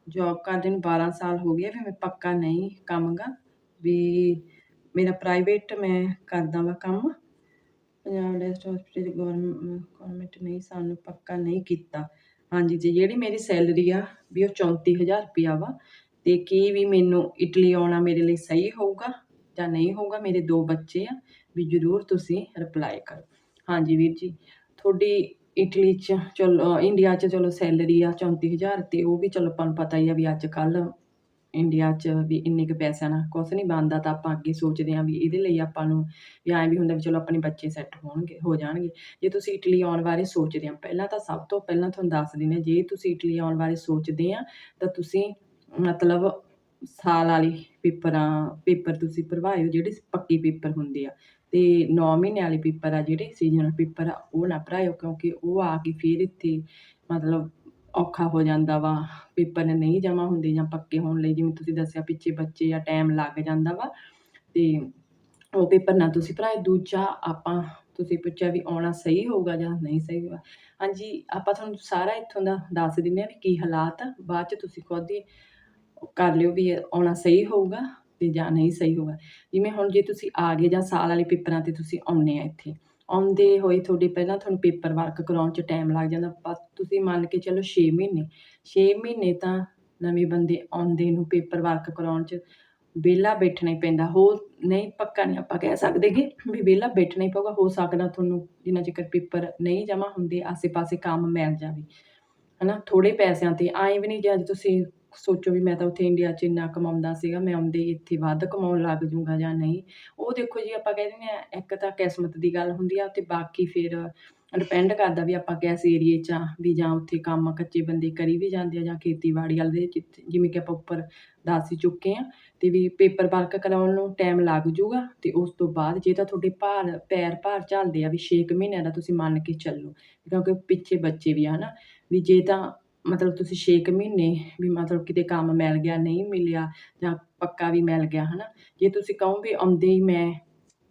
ਜੌਬ ਕਰਦੇ ਨੂੰ 12 ਸਾਲ ਹੋ ਗਏ ਵੀ ਮੈਂ ਪੱਕਾ ਨਹੀਂ ਕੰਮ ਵੀ ਮੇਰਾ ਪ੍ਰਾਈਵੇਟ ਮੈਂ ਕਰਦਾ ਵਾ ਕੰਮ। ਪੰਜਾਬ ਡੈਸਟ ਹਸਪੀਟਲ ਗਵਰਨਮੈਂਟ ਨਹੀਂ ਸਾਨੂੰ ਪੱਕਾ ਨਹੀਂ ਕੀਤਾ। ਹਾਂਜੀ, ਜੀ ਜਿਹੜੀ ਮੇਰੀ ਸੈਲਰੀ ਆ, ਵੀ ਉਹ 34000 ਰੁਪਇਆ ਵਾ ਅਤੇ ਕੀ ਵੀ ਮੈਨੂੰ ਇਟਲੀ ਆਉਣਾ ਮੇਰੇ ਲਈ ਸਹੀ ਹੋਊਗਾ ਜਾਂ ਨਹੀਂ ਹੋਊਗਾ, ਮੇਰੇ ਦੋ ਬੱਚੇ ਆ, ਵੀ ਜ਼ਰੂਰ ਤੁਸੀਂ ਰਿਪਲਾਈ ਕਰੋ। ਹਾਂਜੀ ਵੀਰ ਜੀ, ਤੁਹਾਡੀ ਇਟਲੀ 'ਚ ਚਲੋ ਇੰਡੀਆ 'ਚ ਚਲੋ ਸੈਲਰੀ ਆ 34000 ਤੇ ਉਹ ਵੀ ਚਲੋ ਆਪਾਂ ਨੂੰ ਪਤਾ ਹੀ ਆ ਵੀ ਅੱਜ ਕੱਲ੍ਹ ਇੰਡੀਆ 'ਚ ਵੀ ਇੰਨੇ ਕੁ ਪੈਸਿਆਂ ਨਾਲ ਕੁਛ ਨਹੀਂ ਬਣਦਾ ਤਾਂ ਆਪਾਂ ਅੱਗੇ ਸੋਚਦੇ ਹਾਂ ਵੀ ਇਹਦੇ ਲਈ ਆਪਾਂ ਨੂੰ ਵੀ ਐਂ ਵੀ ਹੁੰਦਾ ਵੀ ਚਲੋ ਆਪਣੇ ਬੱਚੇ ਸੈੱਟ ਹੋਣਗੇ, ਹੋ ਜਾਣਗੇ। ਜੇ ਤੁਸੀਂ ਇਟਲੀ ਆਉਣ ਬਾਰੇ ਸੋਚਦੇ ਆ ਪਹਿਲਾਂ ਤਾਂ ਸਭ ਤੋਂ ਪਹਿਲਾਂ ਤੁਹਾਨੂੰ ਦੱਸ ਦਿੰਦੇ ਹਾਂ, ਜੇ ਤੁਸੀਂ ਇਟਲੀ ਆਉਣ ਬਾਰੇ ਸੋਚਦੇ ਆ ਤਾਂ ਤੁਸੀਂ ਮਤਲਬ ਸਾਲ ਵਾਲੀ ਪੇਪਰਾਂ, ਪੇਪਰ ਤੁਸੀਂ ਭਰਵਾਇਓ ਜਿਹੜੇ ਪੱਕੇ ਪੇਪਰ ਹੁੰਦੇ ਆ। ਅਤੇ ਨੌ ਮਹੀਨੇ ਵਾਲੇ ਪੇਪਰ ਆ, ਜਿਹੜੇ ਸੀਜ਼ਨਲ ਪੇਪਰ ਆ, ਉਹ ਨਾ ਭਰਾਇਓ, ਕਿਉਂਕਿ ਉਹ ਆ ਕੇ ਫਿਰ ਇੱਥੇ ਮਤਲਬ ਔਖਾ ਹੋ ਜਾਂਦਾ ਵਾ। ਪੇਪਰ ਨਹੀਂ ਜਮ੍ਹਾਂ ਹੁੰਦੇ ਜਾਂ ਪੱਕੇ ਹੋਣ ਲਈ, ਜਿਵੇਂ ਤੁਸੀਂ ਦੱਸਿਆ, ਪਿੱਛੇ ਬੱਚੇ ਜਾਂ ਟਾਈਮ ਲੱਗ ਜਾਂਦਾ ਵਾ। ਅਤੇ ਉਹ ਪੇਪਰ ਨਾ ਤੁਸੀਂ ਭਰਾਏ ਦੂਜਾ ਆਪਾਂ, ਤੁਸੀਂ ਪੁੱਛਿਆ ਵੀ ਆਉਣਾ ਸਹੀ ਹੋਊਗਾ ਜਾਂ ਨਹੀਂ ਸਹੀ ਹੋਊਗਾ। ਹਾਂਜੀ, ਆਪਾਂ ਤੁਹਾਨੂੰ ਸਾਰਾ ਇੱਥੋਂ ਦਾ ਦੱਸ ਦਿੰਦੇ ਆ ਵੀ ਕੀ ਹਾਲਾਤ ਆ। ਬਾਅਦ ਚ ਤੁਸੀਂ ਖੁਦ ਹੀ ਕਰ ਲਿਓ ਵੀ ਆਉਣਾ ਸਹੀ ਹੋਊਗਾ ਤੇ ਜਾਂ ਨਹੀਂ ਸਹੀ ਹੋਊਗਾ। ਜਿਵੇਂ ਹੁਣ ਜੇ ਤੁਸੀਂ ਆ ਗਏ ਜਾਂ ਸਾਲ ਵਾਲੇ ਪੇਪਰਾਂ ਤੇ ਤੁਸੀਂ ਆਉਨੇ ਆ ਇੱਥੇ, ਆਉਂਦੇ ਹੋਏ ਤੁਹਾਡੇ ਪਹਿਲਾਂ ਤੁਹਾਨੂੰ ਪੇਪਰ ਵਰਕ ਕਰਾਉਣ 'ਚ ਟਾਈਮ ਲੱਗ ਜਾਂਦਾ, ਬਸ ਤੁਸੀਂ ਮੰਨ ਕੇ ਚੱਲੋ 6 ਮਹੀਨੇ 6 ਮਹੀਨੇ ਤਾਂ ਨਵੇਂ ਬੰਦੇ ਆਉਂਦੇ ਨੂੰ ਪੇਪਰ ਵਰਕ ਕਰਾਉਣ 'ਚ ਵਿਹਲਾ ਬੈਠਣਾ ਹੀ ਪੈਂਦਾ। ਹੋ ਨਹੀਂ ਪੱਕਾ ਨਹੀਂ ਆਪਾਂ ਕਹਿ ਸਕਦੇ ਕਿ ਵੀ ਵਿਹਲਾ ਬੈਠਣਾ ਹੀ ਪਊਗਾ, ਹੋ ਸਕਦਾ ਤੁਹਾਨੂੰ ਜਿੰਨਾ ਚਿਰ ਪੇਪਰ ਨਹੀਂ ਜਮ੍ਹਾਂ ਹੁੰਦੇ, ਆਸੇ-ਪਾਸੇ ਕੰਮ ਮਿਲ ਜਾਵੇ। ਹਨਾ ਥੋੜੇ ਪੈਸਿਆਂ ਤੇ, ਐਂ ਵੀ ਨਹੀਂ ਜੇ ਅੱਜ ਤੁਸੀਂ ਸੋਚੋ ਵੀ ਮੈਂ ਤਾਂ ਉੱਥੇ ਇੰਡੀਆ 'ਚ ਇੰਨਾ ਕਮਾਉਂਦਾ ਸੀਗਾ, ਮੈਂ ਆਉਂਦੇ ਹੀ ਇੱਥੇ ਵੱਧ ਕਮਾਉਣ ਲੱਗ ਜੂੰਗਾ ਜਾਂ ਨਹੀਂ। ਉਹ ਦੇਖੋ ਜੀ, ਆਪਾਂ ਕਹਿ ਦਿੰਦੇ ਆ ਇੱਕ ਤਾਂ ਕਿਸਮਤ ਦੀ ਗੱਲ ਹੁੰਦੀ ਆ ਤੇ ਬਾਕੀ ਫਿਰ ਡਿਪੈਂਡ ਕਰਦਾ ਵੀ ਆਪਾਂ ਕਿਸ ਏਰੀਏ 'ਚ ਆ, ਵੀ ਜਾਂ ਉੱਥੇ ਕੰਮ ਕੱਚੇ ਬੰਦੇ ਕਰੀ ਵੀ ਜਾਂਦੇ ਆ ਜਾਂ ਖੇਤੀਬਾੜੀ ਵਾਲੇ ਦੇ ਜਿੱਥੇ- ਜਿਵੇਂ ਕਿ ਆਪਾਂ ਉੱਪਰ ਦੱਸ ਹੀ ਚੁੱਕੇ ਆ ਤੇ ਵੀ ਪੇਪਰ ਵਰਕ ਕਰਾਉਣ ਨੂੰ ਟਾਈਮ ਲੱਗ ਜੂਗਾ ਤੇ ਉਸ ਤੋਂ ਬਾਅਦ ਜੇ ਤਾਂ ਤੁਹਾਡੇ ਭਾਰ, ਪੈਰ ਭਾਰ ਝੱਲਦੇ ਆ ਵੀ 6 ਮਹੀਨਿਆਂ ਦਾ ਤੁਸੀਂ ਮੰਨ ਕੇ ਚੱਲੋ, ਕਿਉਂਕਿ ਪਿੱਛੇ ਬੱਚੇ ਵੀ ਆ ਹਨਾ ਵੀ ਜੇ ਤਾਂ ਮਤਲਬ ਤੁਸੀਂ 6 ਮਹੀਨੇ ਵੀ ਮਤਲਬ ਕਿਤੇ ਕੰਮ ਮਿਲ ਗਿਆ, ਨਹੀਂ ਮਿਲਿਆ ਜਾਂ ਪੱਕਾ ਵੀ ਮਿਲ ਗਿਆ, ਹਨਾ? ਜੇ ਤੁਸੀਂ ਕਹੋ ਵੀ ਆਉਂਦੇ ਹੀ ਮੈਂ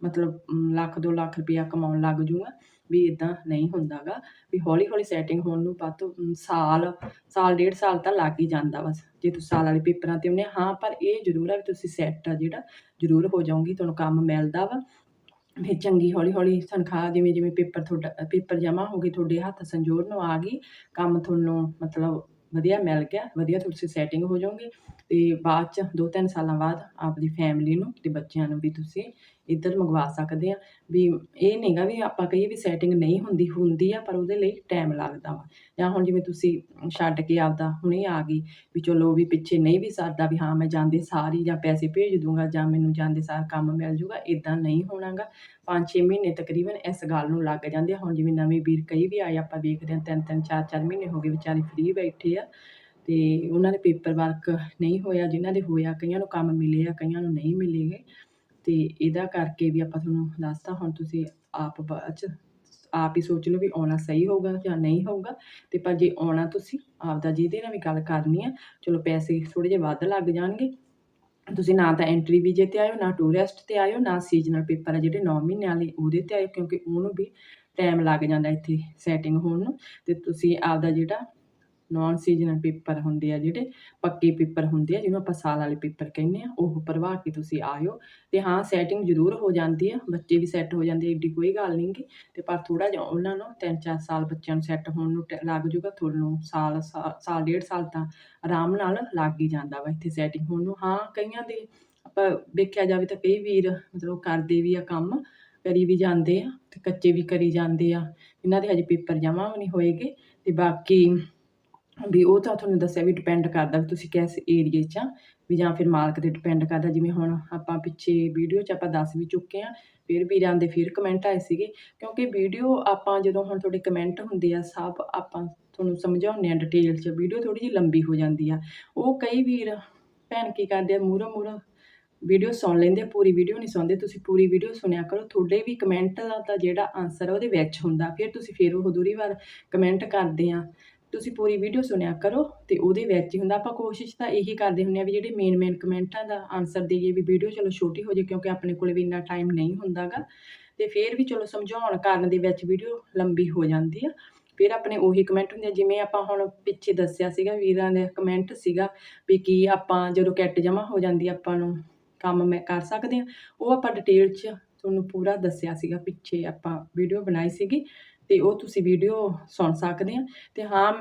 ਮਤਲਬ ਲੱਖ 2 ਲੱਖ ਰੁਪਇਆ ਕਮਾਉਣ ਲੱਗ ਜੂਗਾ, ਵੀ ਇਦਾਂ ਨਹੀਂ ਹੁੰਦਾਗਾ, ਵੀ ਹੌਲੀ ਹੌਲੀ ਸੈਟਿੰਗ ਹੋਣ ਨੂੰ ਬਾਅਦ ਤੋਂ ਸਾਲ ਸਾਲ, ਡੇਢ ਸਾਲ ਤਾਂ ਲੱਗ ਹੀ ਜਾਂਦਾ ਬਸ। ਜੇ ਤੁਸੀਂ ਸਾਲ ਵਾਲੇ ਪੇਪਰਾਂ ਤੇ ਹੁੰਦੇ ਹਾਂ ਪਰ ਇਹ ਜ਼ਰੂਰ ਆ ਵੀ ਤੁਸੀਂ ਸੈੱਟ ਆ ਜਿਹੜਾ, ਜ਼ਰੂਰ ਹੋ ਜਾਓਗੇ ਤੁਹਾਨੂੰ ਕੰਮ ਮਿਲਦਾ ਵਾ। ਫਿਰ ਚੰਗੀ ਹੌਲੀ ਹੌਲੀ ਤਨਖਾਹ ਜਿਵੇਂ ਜਿਵੇਂ ਪੇਪਰ ਤੁਹਾਡਾ, ਪੇਪਰ ਜਮ੍ਹਾਂ ਹੋ ਗਏ, ਤੁਹਾਡੇ ਹੱਥ ਸੰਜੋਰ ਨੂੰ ਆ ਗਈ, ਕੰਮ ਤੁਹਾਨੂੰ ਮਤਲਬ ਵਧੀਆ ਮਿਲ ਗਿਆ, ਵਧੀਆ ਤੁਸੀਂ ਸੈਟਿੰਗ ਹੋ ਜਾਓਗੇ ਅਤੇ ਬਾਅਦ ਚ 2-3 ਸਾਲਾਂ ਬਾਅਦ ਆਪਦੀ ਫੈਮਿਲੀ ਨੂੰ ਅਤੇ ਬੱਚਿਆਂ ਨੂੰ ਵੀ ਤੁਸੀਂ ਇੱਧਰ ਮੰਗਵਾ ਸਕਦੇ ਆ ਵੀ ਇਹ ਨਹੀਂਗਾ ਵੀ ਆਪਾਂ ਕਹੀਏ ਵੀ ਸੈਟਿੰਗ ਨਹੀਂ ਹੁੰਦੀ ਹੁੰਦੀ ਆ, ਪਰ ਉਹਦੇ ਲਈ ਟਾਈਮ ਲੱਗਦਾ ਵਾ। ਜਾਂ ਹੁਣ ਜਿਵੇਂ ਤੁਸੀਂ ਛੱਡ ਕੇ ਆਪਦਾ ਹੁਣੇ ਆ ਗਈ ਵੀ ਚਲੋ ਵੀ ਪਿੱਛੇ ਨਹੀਂ ਵੀ ਸਰਦਾ ਵੀ ਹਾਂ, ਮੈਂ ਜਾਂਦੇ ਸਾਰੀ ਜਾਂ ਪੈਸੇ ਭੇਜ ਦੂੰਗਾ ਜਾਂ ਮੈਨੂੰ ਜਾਂਦੇ ਸਾਰ ਕੰਮ ਮਿਲ ਜੂਗਾ ਇਦਾਂ ਨਹੀਂ ਹੋਣਾਗਾ 5-6 ਮਹੀਨੇ ਤਕਰੀਬਨ ਇਸ ਗੱਲ ਨੂੰ ਲੱਗ ਜਾਂਦੇ ਆ। ਹੁਣ ਜਿਵੇਂ ਨਵੇਂ ਵੀਰ ਕਈ ਵੀ ਆਏ, ਆਪਾਂ ਵੇਖਦੇ ਹਾਂ, ਤਿੰਨ ਤਿੰਨ, ਚਾਰ ਚਾਰ ਮਹੀਨੇ ਹੋ ਗਏ ਵਿਚਾਰੇ ਫ੍ਰੀ ਬੈਠੇ ਆ। ਤੇ ਉਹਨਾਂ ਦੇ ਪੇਪਰ ਵਰਕ ਨਹੀਂ ਹੋਇਆ, ਜਿਨ੍ਹਾਂ ਦੇ ਹੋਇਆ, ਕਈਆਂ ਨੂੰ ਕੰਮ ਮਿਲੇ ਆ, ਕਈਆਂ ਨੂੰ ਨਹੀਂ ਮਿਲੇ ਗਏ ਤੇ ਇਹਦਾ ਕਰਕੇ ਵੀ ਆਪਾਂ ਤੁਹਾਨੂੰ ਦੱਸਤਾ, ਹੁਣ ਤੁਸੀਂ ਆਪ ਬਾਅਦ 'ਚ ਆਪ ਹੀ ਸੋਚ ਲਓ ਵੀ ਆਉਣਾ ਸਹੀ ਹੋਊਗਾ ਜਾਂ ਨਹੀਂ ਹੋਊਗਾ। ਤੇ ਪਰ ਜੇ ਆਉਣਾ ਤੁਸੀਂ, ਆਪਦਾ ਜਿਹਦੇ ਨਾਲ ਵੀ ਗੱਲ ਕਰਨੀ ਆ, ਚਲੋ ਪੈਸੇ ਥੋੜ੍ਹੇ ਜਿਹੇ ਵੱਧ ਲੱਗ ਜਾਣਗੇ। ਤੁਸੀਂ ਨਾ ਤਾਂ ਐਂਟਰੀ ਵੀਜ਼ੇ ਤੇ ਆਇਓ, ਨਾ ਟੂਰਿਸਟ ਤੇ ਆਇਓ, ਨਾ ਸੀਜ਼ਨਲ ਪੇਪਰ ਆ ਜਿਹੜੇ 9 ਮਹੀਨਿਆਂ ਵਾਲੇ, ਉਹਦੇ ਤੇ ਆਇਓ, ਕਿਉਂਕਿ ਉਹਨੂੰ ਵੀ ਟਾਈਮ ਲੱਗ ਜਾਂਦਾ ਇੱਥੇ ਸੈਟਿੰਗ ਹੋਣ ਨੂੰ। ਤੇ ਤੁਸੀਂ ਆਪਦਾ ਜਿਹੜਾ ਨਾਨ ਸੀਜ਼ਨਲ ਪੇਪਰ ਹੁੰਦੇ ਆ ਜਿਹੜੇ, ਪੱਕੇ ਪੇਪਰ ਹੁੰਦੇ ਆ, ਜਿਹਨੂੰ ਆਪਾਂ ਸਾਲ ਵਾਲੇ ਪੇਪਰ ਕਹਿੰਦੇ ਆ, ਉਹ ਭਰਵਾ ਕੇ ਤੁਸੀਂ ਆਇਓ। ਤੇ ਹਾਂ ਸੈਟਿੰਗ ਜ਼ਰੂਰ ਹੋ ਜਾਂਦੀ ਆ, ਬੱਚੇ ਵੀ ਸੈੱਟ ਹੋ ਜਾਂਦੇ ਏਡੀ ਕੋਈ ਗੱਲ ਨਹੀਂ ਗੀ। ਤੇ ਪਰ ਥੋੜਾ ਜਿਹਾ ਉਹਨਾਂ ਨੂੰ 3-4 ਸਾਲ ਬੱਚਿਆਂ ਨੂੰ ਸੈੱਟ ਹੋਣ ਨੂੰ ਟ- ਲੱਗ ਜੂਗਾ ਤੁਹਾਨੂੰ ਸਾਲ, ਸਾ- ਸਾਲ, ਡੇਢ ਸਾਲ ਤਾਂ ਆਰਾਮ ਨਾਲ ਲੱਗ ਹੀ ਜਾਂਦਾ ਵਾ ਇੱਥੇ ਸੈਟਿੰਗ ਹੋਣ ਨੂੰ। ਹਾਂ, ਕਈਆਂ ਦੇ ਆਪਾਂ ਵੇਖਿਆ ਜਾਵੇ ਤਾਂ ਕਈ ਵੀਰ ਮਤਲਬ ਕਰਦੇ ਵੀ ਆ ਕੰਮ, ਕਰੀ ਵੀ ਜਾਂਦੇ ਆ ਤੇ ਕੱਚੇ ਵੀ ਕਰੀ ਜਾਂਦੇ ਆ। ਇਹਨਾਂ ਦੇ ਹਜੇ ਪੇਪਰ ਜਮ੍ਹਾਂ ਵੀ ਨਹੀਂ ਹੋਏਗੇ। ਤੇ ਬਾਕੀ ਵੀ ਉਹ ਤਾਂ ਤੁਹਾਨੂੰ ਦੱਸਿਆ ਵੀ ਡਿਪੈਂਡ ਕਰਦਾ ਵੀ ਤੁਸੀਂ ਕਿਸ ਏਰੀਏ 'ਚ ਆ, ਵੀ ਜਾਂ ਫਿਰ ਮਾਲਕ ਤੇ ਡਿਪੈਂਡ ਕਰਦਾ। ਜਿਵੇਂ ਹੁਣ ਆਪਾਂ ਪਿੱਛੇ ਵੀਡੀਓ 'ਚ ਆਪਾਂ ਦੱਸ ਵੀ ਚੁੱਕੇ ਆ, ਫਿਰ ਵੀਰਾਂ ਦੇ ਫਿਰ ਕਮੈਂਟ ਆਏ ਸੀਗੇ, ਕਿਉਂਕਿ ਵੀਡੀਓ ਆਪਾਂ ਜਦੋਂ ਹੁਣ ਤੁਹਾਡੇ ਕਮੈਂਟ ਹੁੰਦੇ ਆ, ਸਭ ਆਪਾਂ ਤੁਹਾਨੂੰ ਸਮਝਾਉਂਦੇ ਆ ਡਿਟੇਲ 'ਚ ਵੀਡੀਓ ਥੋੜੀ ਜਿਹੀ ਲੰਬੀ ਹੋ ਜਾਂਦੀ ਆ। ਉਹ ਕਈ ਵੀਰ ਭੈਣ ਕੀ ਕਰਦੇ ਆ, ਮੂਹਰੋਂ ਮੂਹਰੋਂ ਵੀਡੀਓ ਸੁਣ ਲੈਂਦੇ ਆ, ਪੂਰੀ ਵੀਡੀਓ ਨਹੀਂ ਸੁਣਦੇ, ਤੁਸੀਂ ਪੂਰੀ ਵੀਡੀਓ ਸੁਣਿਆ ਕਰੋ, ਤੁਹਾਡੇ ਵੀ ਕਮੈਂਟ ਦਾ ਤਾਂ ਜਿਹੜਾ ਆਨਸਰ ਆ ਉਹਦੇ ਵਿੱਚ ਹੁੰਦਾ। ਫਿਰ ਤੁਸੀਂ ਫਿਰ ਉਹ ਦੂਰੀ ਵਾਰ ਕਮੈਂਟ ਕਰਦੇ ਆ। ਤੁਸੀਂ ਪੂਰੀ ਵੀਡੀਓ ਸੁਣਿਆ ਕਰੋ ਤੇ ਉਹਦੇ ਵਿੱਚ ਹੀ ਹੁੰਦਾ, ਆਪਾਂ ਕੋਸ਼ਿਸ਼ ਤਾਂ ਇਹੀ ਕਰਦੇ ਹੁੰਦੇ ਆ ਵੀ ਜਿਹੜੇ ਮੇਨ ਮੇਨ ਕਮੈਂਟਾਂ ਦਾ ਆਨਸਰ ਦੇਈਏ ਵੀ ਵੀਡੀਓ ਚਲੋ ਛੋਟੀ ਹੋ ਜੇ ਕਿਉਂਕਿ ਆਪਣੇ ਕੋਲ ਵੀ ਇੰਨਾ ਟਾਈਮ ਨਹੀਂ ਹੁੰਦਾਗਾ। ਤੇ ਫਿਰ ਵੀ ਚਲੋ ਸਮਝਾਉਣ ਕਰਨ ਦੇ ਵਿੱਚ ਵੀਡੀਓ ਲੰਬੀ ਹੋ ਜਾਂਦੀ ਆ। ਫਿਰ ਆਪਣੇ ਉਹੀ ਕਮੈਂਟ ਹੁੰਦੇ ਆ, ਜਿਵੇਂ ਆਪਾਂ ਹੁਣ ਪਿੱਛੇ ਦੱਸਿਆ ਸੀਗਾ ਵੀਰਾਂ ਦੇ ਕਮੈਂਟ ਸੀਗਾ ਵੀ ਕੀ ਆਪਾਂ ਜਦੋਂ ਕਿੱਟ ਜਮ੍ਹਾਂ ਹੋ ਜਾਂਦੀ ਆਪਾਂ ਨੂੰ ਕੰਮ ਮੈਂ ਕਰ ਸਕਦੇ ਆ ਉਹ ਆਪਾਂ ਡਿਟੇਲ 'ਚ ਤੁਹਾਨੂੰ ਪੂਰਾ ਦੱਸਿਆ ਸੀਗਾ, ਪਿੱਛੇ ਆਪਾਂ ਵੀਡੀਓ ਬਣਾਈ ਸੀਗੀ। ਤੇ ਉਹ ਤੁਸੀਂ ਵੀਡੀਓ ਸੁਣ ਸਕਦੇ ਆ। ਤੇ ਹਾਂ,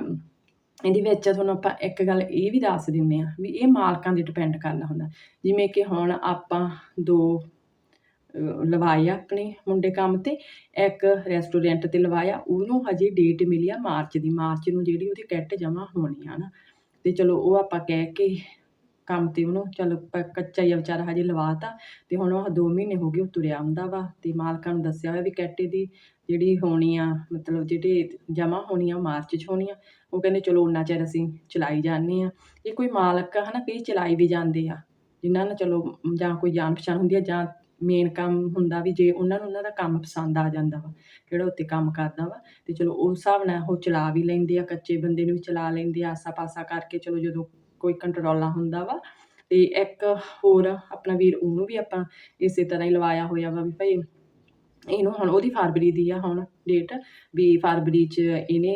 ਇਹਦੇ ਵਿੱਚ ਤੁਹਾਨੂੰ ਆਪਾਂ ਇੱਕ ਗੱਲ ਇਹ ਵੀ ਦੱਸ ਦਿੰਦੇ ਆ ਵੀ ਇਹ ਮਾਲਕਾਂ ਦੇ ਡਿਪੈਂਡ ਕਰਦਾ ਹੁੰਦਾ। ਜਿਵੇਂ ਕਿ ਹੁਣ ਆਪਾਂ ਦੋ ਲਵਾਏ ਆ ਆਪਣੇ ਮੁੰਡੇ ਕੰਮ ਤੇ, ਇੱਕ ਰੈਸਟੋਰੈਂਟ ਤੇ ਲਵਾਇਆ, ਉਹਨੂੰ ਹਜੇ ਡੇਟ ਮਿਲੀ ਆ ਮਾਰਚ ਦੀ। ਮਾਰਚ ਨੂੰ ਜਿਹੜੀ ਉਹਦੀ ਕਿੱਟ ਜਮ੍ਹਾਂ ਹੋਣੀ ਆ ਨਾ। ਤੇ ਚਲੋ ਉਹ ਆਪਾਂ ਕਹਿ ਕੇ ਕੰਮ ਤੇ ਉਹਨੂੰ ਚਲੋ ਪ- ਕੱਚਾ ਹੀ ਆ ਵਿਚਾਰਾ ਹਜੇ ਲਵਾਤਾ ਤੇ ਹੁਣ ਉਹ 2 ਮਹੀਨੇ ਹੋ ਗਏ ਉਹ ਤੁਰਿਆ ਆਉਂਦਾ ਵਾ ਤੇ ਮਾਲਕਾਂ ਨੂੰ ਦੱਸਿਆ ਹੋਇਆ ਵੀ ਕੈਟੇ ਦੀ ਜਿਹੜੀ ਹੋਣੀ ਆ, ਮਤਲਬ ਜਿਹੜੇ ਜਮ੍ਹਾਂ ਹੋਣੀ ਆ ਮਾਰਚ 'ਚ ਹੋਣੀ ਆ ਉਹ ਕਹਿੰਦੇ ਚਲੋ ਉਨਾ ਚਿਰ ਅਸੀਂ ਚਲਾਈ ਜਾਂਦੇ ਆ ਇਹ ਕੋਈ ਮਾਲਕ ਆ ਹਨਾ, ਕਈ ਚਲਾਈ ਵੀ ਜਾਂਦੇ ਆ। ਜਿਨ੍ਹਾਂ ਨਾਲ ਚਲੋ ਜਾਂ ਕੋਈ ਜਾਣ ਪਛਾਣ ਹੁੰਦੀ ਆ ਜਾਂ ਮੇਨ ਕੰਮ ਹੁੰਦਾ ਵੀ ਜੇ ਉਹਨਾਂ ਨੂੰ ਉਹਨਾਂ ਦਾ ਕੰਮ ਪਸੰਦ ਆ ਜਾਂਦਾ ਵਾ ਜਿਹੜਾ ਉੱਤੇ ਕੰਮ ਕਰਦਾ ਵਾ, ਤੇ ਚਲੋ ਉਸ ਹਿਸਾਬ ਨਾਲ ਉਹ ਚਲਾ ਵੀ ਲੈਂਦੇ ਆ, ਕੱਚੇ ਬੰਦੇ ਨੂੰ ਵੀ ਚਲਾ ਲੈਂਦੇ ਆ ਆਸਾ ਪਾਸਾ ਕਰਕੇ ਚਲੋ ਜਦੋਂ ਕੋਈ ਕੰਟਰੋਲਾ ਹੁੰਦਾ ਵਾ। ਤੇ ਇੱਕ ਹੋਰ ਆਪਣਾ ਵੀਰ, ਉਹਨੂੰ ਵੀ ਆਪਾਂ ਇਸੇ ਤਰ੍ਹਾਂ ਹੀ ਲਵਾਇਆ ਹੋਇਆ ਵਾ ਵੀ ਭਾਈ ਇਹਨੂੰ ਹੁਣ ਉਹਦੀ ਫਰਵਰੀ ਦੀ ਆ ਹੁਣ ਡੇਟ ਵੀ ਫਰਵਰੀ 'ਚ ਇਹਨੇ